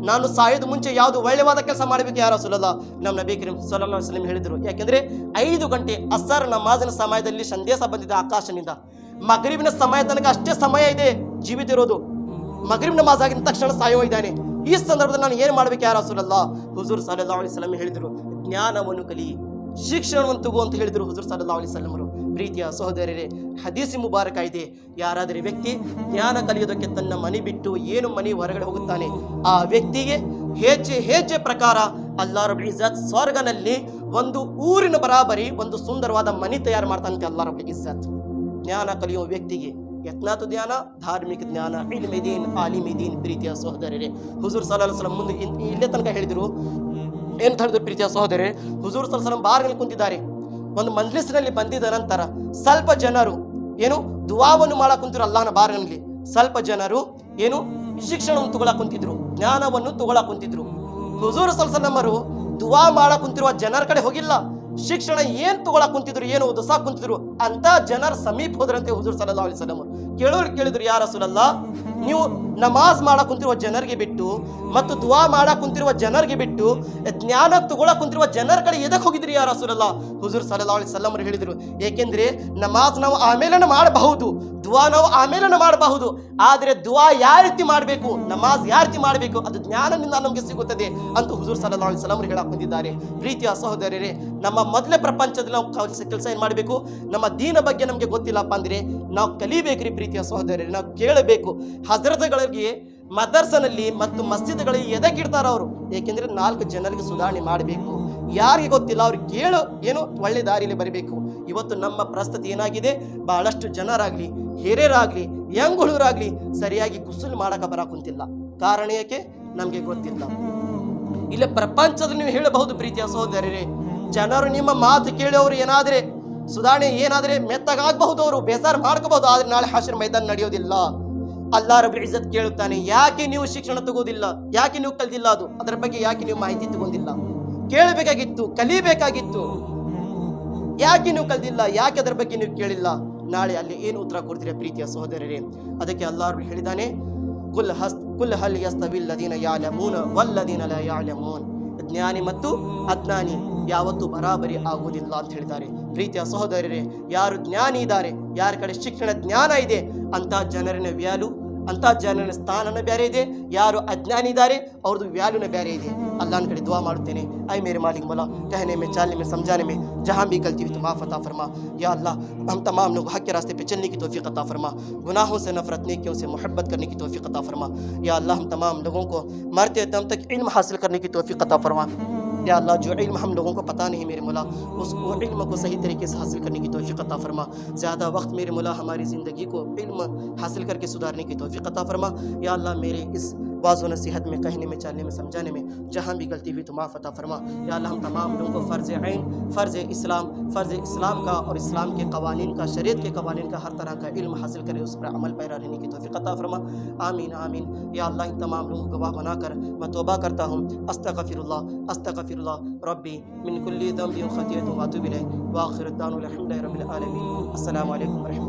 ನಾನು ಸಾಯೋದು ಮುಂಚೆ ಯಾವುದು ಒಳ್ಳೆಯವಾದ ಕೆಲಸ ಮಾಡಬೇಕು ಯಾರು ಸುಲಲ್ಲ ನಮ್ಮ ನಬಿ ಕರೀಂ ಅಲೈಹಿ ವಸಲ್ಲಂ ಹೇಳಿದ್ರು. ಯಾಕೆಂದ್ರೆ ಐದು ಗಂಟೆ ಅಸರ್ ನಮಾಜಿನ ಸಮಯದಲ್ಲಿ ಸಂದೇಶ ಬಂದಿದೆ ಆಕಾಶನಿಂದ ಮಗರಿಬಿನ ಸಮಯ ತನಕ ಅಷ್ಟೇ ಸಮಯ ಇದೆ ಜೀವಿತ ಇರೋದು. ಮಗರಿಬ್ ನಮಾಜ್ ಆಗಿದ ತಕ್ಷಣ ಸಾಯೋ ಇದ್ದಾನೆ. ಈ ಸಂದರ್ಭದಲ್ಲಿ ನಾನು ಏನು ಮಾಡ್ಬೇಕು ಯಾರು ಸುಲಲ್ಲ ಹುಜೂರ್ ಸಲಹಾ ಅಲಿ ಸಲಂ ಹೇಳಿದ್ರು, ಜ್ಞಾನವನ್ನು ಕಲಿ, ಶಿಕ್ಷಣವನ್ನು ತಗೋ ಅಂತ ಹೇಳಿದ್ರು ಹುಜೂರ್ ಸಲಹಾ ಅಲಿ ಸಲಮರು ಪ್ರೀತಿಯ ಸಹೋದರರೇ, ಹದೀಸಿ ಮುಬಾರಕ ಇದೆ. ಯಾರಾದರೆ ವ್ಯಕ್ತಿ ಜ್ಞಾನ ಕಲಿಯೋದಕ್ಕೆ ತನ್ನ ಮನೆ ಬಿಟ್ಟು ಏನು ಮನೆ ಹೊರಗಡೆ ಹೋಗುತ್ತಾನೆ, ಆ ವ್ಯಕ್ತಿಗೆ ಹೆಜ್ಜೆ ಹೆಜ್ಜೆ ಪ್ರಕಾರ ಅಲ್ಲಾ ರಬ್ ಇಜ್ಜತ್ ಸ್ವರ್ಗನಲ್ಲಿ ಒಂದು ಊರಿನ ಬರಾಬರಿ, ಒಂದು ಸುಂದರವಾದ ಮನೆ ತಯಾರು ಮಾಡ್ತಾನಂತೆ ಅಲ್ಲಾ ರಬ್ ಇಜ್ಜತ್ ಜ್ಞಾನ ಕಲಿಯುವ ವ್ಯಕ್ತಿಗೆ ಯತ್ನಾತು ಜ್ಞಾನ, ಧಾರ್ಮಿಕ ಜ್ಞಾನ ಇಲ್ಮಿದೀನ್ ಆಲಿಮಿದೀನ್ ಪ್ರೀತಿಯ ಸಹೋದರರೇ. ಹುಜೂರ್ ಸಲಹ್ ಸಲಂ ಮುಂದೆ ಇಲ್ಲೇ ತನಕ ಹೇಳಿದರು. ಏನು ಹೇಳಿದ್ರು ಪ್ರೀತಿಯ ಸಹೋದರೇ ಹುಜೂರ್ ಸಲ ಸಲಂ ಬಾರ್ನಲ್ಲಿ ಕುಂತಿದ್ದಾರೆ. ಒಂದು ಮಂಜ್ಲಿಸ್ನಲ್ಲಿ ಬಂದಿದ ನಂತರ ಸ್ವಲ್ಪ ಜನರು ಏನು ದುವಾವನ್ನು ಮಾಡಕ್ ಕುಂತಿರು ಅಲ್ಲಾಹನ ಬಾರ್ನಲ್ಲಿ. ಸ್ವಲ್ಪ ಜನರು ಏನು ಶಿಕ್ಷಣವನ್ನು ತಗೊಳಕ್ ಕುಂತಿದ್ರು, ಜ್ಞಾನವನ್ನು ತಗೊಳಕ್ ಕುಂತಿದ್ರು. ಹುಜೂರ್ ಅವರು ದುವಾ ಮಾಡಕ್ ಕುಂತಿರುವ ಜನರ ಕಡೆ ಹೋಗಿಲ್ಲ. ಶಿಕ್ಷಣ ಏನ್ ತಗೊಳಕ್ ಕುಂತಿದ್ರು, ಏನು ಓದಿಸಾಕ್ ಕುಂತಿದ್ರು, ಅಂತ ಜನರ ಸಮೀಪ ಹೋದ್ರಂತೆ ಹುಜೂರ್ ಸಲ್ಲಾ ಅಲಿ ಸಲಮ್ ಕೇಳೋರು ಕೇಳಿದ್ರು ಯಾರ ಸುಲಲ್ಲ ನೀವು ನಮಾಜ್ ಮಾಡಕ್ ಕುಂತಿರುವ ಜನರಿಗೆ ಬಿಟ್ಟು ಮತ್ತು ದುವಾ ಮಾಡಕ್ ಕುಂತಿರುವ ಜನರಿಗೆ ಬಿಟ್ಟು, ಜ್ಞಾನ ತಗೊಳಕ್ ಕುಂತಿರುವ ಜನರ ಕಡೆ ಎದಕ್ ಹೋಗಿದ್ರಿ ಯಾರ ಸುಲಲ್ಲ ಹುಜೂರ್ ಸಲ್ಲಾ ಅಲಿ ಸಲ್ಲಮ್ ಹೇಳಿದ್ರು, ಏಕೆಂದ್ರೆ ನಮಾಜ್ ನಾವು ಆಮೇಲೆ ಮಾಡಬಹುದು ದುವಾ ನಾವು ಆಮೇಲೆ ಮಾಡಬಹುದು. ಆದರೆ ದುವಾ ಯಾವ ರೀತಿ ಮಾಡಬೇಕು, ನಮಾಜ್ ಯಾವ ರೀತಿ ಮಾಡಬೇಕು, ಅದು ಜ್ಞಾನದಿಂದ ನಮಗೆ ಸಿಗುತ್ತದೆ ಅಂತ ಹುಜೂರ್ ಅಲಿ ವಸಲ್ಲಂ ಹೇಳಕ್ ಬಂದಿದ್ದಾರೆ ಪ್ರೀತಿಯ ಸಹೋದರರೇ, ನಮ್ಮ ಮೊದಲ ಪ್ರಪಂಚದಲ್ಲಿ ನಾವು ಕೆಲಸ ಏನು ಮಾಡಬೇಕು? ನಮ್ಮ ದೀನ ಬಗ್ಗೆ ನಮಗೆ ಗೊತ್ತಿಲ್ಲಪ್ಪ ಅಂದ್ರೆ, ನಾವು ಕಲಿಬೇಕ್ರಿ ಪ್ರೀತಿಯ ಸಹೋದರರೇ, ನಾವು ಕೇಳಬೇಕು. ಹಜರತ್ಗಳಿಗೆ ಮದರ್ಸನಲ್ಲಿ ಮತ್ತು ಮಸ್ಜಿದ್ಗಳಿಗೆ ಎದಕ್ಕಿಡ್ತಾರ ಅವರು? ಏಕೆಂದ್ರೆ ನಾಲ್ಕು ಜನರಿಗೆ ಸುಧಾರಣೆ ಮಾಡಬೇಕು. ಯಾರಿಗೆ ಗೊತ್ತಿಲ್ಲ ಅವ್ರಿಗೆ ಕೇಳು ಏನು ಒಳ್ಳೆ ದಾರಿಯಲ್ಲಿ ಬರಬೇಕು. ಇವತ್ತು ನಮ್ಮ ಪ್ರಸ್ತುತಿ ಏನಾಗಿದೆ? ಬಹಳಷ್ಟು ಜನರಾಗ್ಲಿ, ಹಿರಿಯರಾಗ್ಲಿ ಯಂಗ್ ಸರಿಯಾಗಿ ಕುಸುಲ್ ಮಾಡಕ ಬರಕುಂತಿಲ್ಲ. ಕಾರಣ ಏಕೆ? ನಮಗೆ ಗೊತ್ತಿಲ್ಲ. ಇಲ್ಲ, ಪ್ರಪಂಚದಲ್ಲಿ ನೀವು ಹೇಳಬಹುದು ಪ್ರೀತಿಯ ಸಹೋದರರೇ, ಜನರು ನಿಮ್ಮ ಮಾತು ಕೇಳೋರು ಏನಾದರೆ, ಸುಧಾರಣೆ ಏನಾದ್ರೆ ಮೆತ್ತಗಾಗಬಹುದು ಅವರು, ಬೇಸರ ಮಾಡ್ಕೋಬಹುದು, ಆದ್ರೆ ನಾಳೆ ಹಾಸಿರ ಮೈದಾನ ನಡೆಯೋದಿಲ್ಲ. ಅಲ್ಲಾ ರಬ್ಬಿಲ್ ಇಜ್ಜತ್ ಕೇಳುತ್ತಾನೆ, ಯಾಕೆ ನೀವು ಶಿಕ್ಷಣ ತಗೋದಿಲ್ಲ? ಯಾಕೆ ನೀವು ಕಲ್ದಿಲ್ಲ ಅದು? ಅದರ ಬಗ್ಗೆ ಯಾಕೆ ನೀವು ಮಾಹಿತಿ ತಗೊಂಡಿಲ್ಲ? ಕೇಳಬೇಕಾಗಿತ್ತು, ಕಲಿಬೇಕಾಗಿತ್ತು. ಯಾಕೆ ನೀವು ಕಲ್ದಿಲ್ಲ? ಯಾಕೆ ಅದರ ಬಗ್ಗೆ ನೀವು ಕೇಳಿಲ್ಲ? ನಾಳೆ ಅಲ್ಲಿ ಏನು ಉತ್ತರ ಕೊಡ್ತೀರಾ ಪ್ರೀತಿಯ ಸಹೋದರರೇ? ಅದಕ್ಕೆ ಅಲ್ಲಾರು ಹೇಳಿದಾನೆ ಕುಲ್ ಹಸ್, ಕುಲ್ ಹಲ್ ಯಸ್ತವಿಲ್ಲದೀನ ಯಾಲಮೂನ ವಲ್ಲದೀನ ಯಾಲಮೂನ್. ಜ್ಞಾನಿ ಮತ್ತು ಅಜ್ಞಾನಿ ಯಾವತ್ತೂ ಬರಾಬರಿ ಆಗುವುದಿಲ್ಲ ಅಂತ ಹೇಳಿದ್ದಾರೆ. ಪ್ರೀತಿಯ ಸಹೋದರರೇ, ಯಾರು ಜ್ಞಾನಿ ಇದ್ದಾರೆ, ಯಾರ ಕಡೆ ಶಿಕ್ಷಣ ಜ್ಞಾನ ಇದೆ ಅಂತ ಜನರಿನ ವ್ಯಾಲು ಅಂಥ ಜನನ ಸ್ಥಾನನ ಬೇರೆ ಇದೆ، ಯಾರು ಅಜ್ಞಾನಿದ್ದಾರೆ ಅವ್ರದ್ದು ವ್ಯಾಲ್ಯೂನ ಬೇರೆ ಇದೆ. ಅಲ್ಲಾನ ಕಡೆ ದುವಾ ಮಾಡುತ್ತೇನೆ. ಐ میرے مالک مولا کہنے میں چالنے میں سمجھانے میں جہاں بھی غلطی ہوئی تو معاف عطا فرما یا اللہ ہم تمام لوگ حق کے راستے پہ چلنے کی توفیق عطا فرما گناہوں سے نفرت نیکیوں سے محبت کرنے کی توفیق عطا فرما یا اللہ ہم تمام لوگوں کو مرتے دم تک علم حاصل کرنے کی توفیق عطا فرما یا اللہ جو علم ہم لوگوں کو پتہ نہیں میرے مولا، اس کو علم کو صحیح طریقے سے حاصل کرنے کی توفیق عطا فرما۔ زیادہ وقت میرے مولا ہماری زندگی کو علم حاصل کر کے سدھارنے کی توفیق عطا فرما۔ یا اللہ میرے اس بعض و نصیحت میں، کہنے میں چلنے میں، سمجھانے میں، جہاں بھی غلطی ہوئی تو معاف عطا فرما۔ یا اللہ، ہم تمام لوگوں کو فرض عین، فرض اسلام فرض اسلام کا اور اسلام کے قوانین کا، شریعت کے قوانین کا، ہر طرح کا علم حاصل کرے، اس پر عمل پیرا رہنے کی توفیق عطا فرما۔ آمین آمین۔ یا اللہ، ان تمام لوگوں کو واہ بنا کر میں توبہ کرتا ہوں۔ استغفر اللہ استغفر اللہ ربی من کل ذنب و و واتوب الیہ۔ واخر الدان الحمد لله رب العالمین۔ السلام علیکم ورحمۃ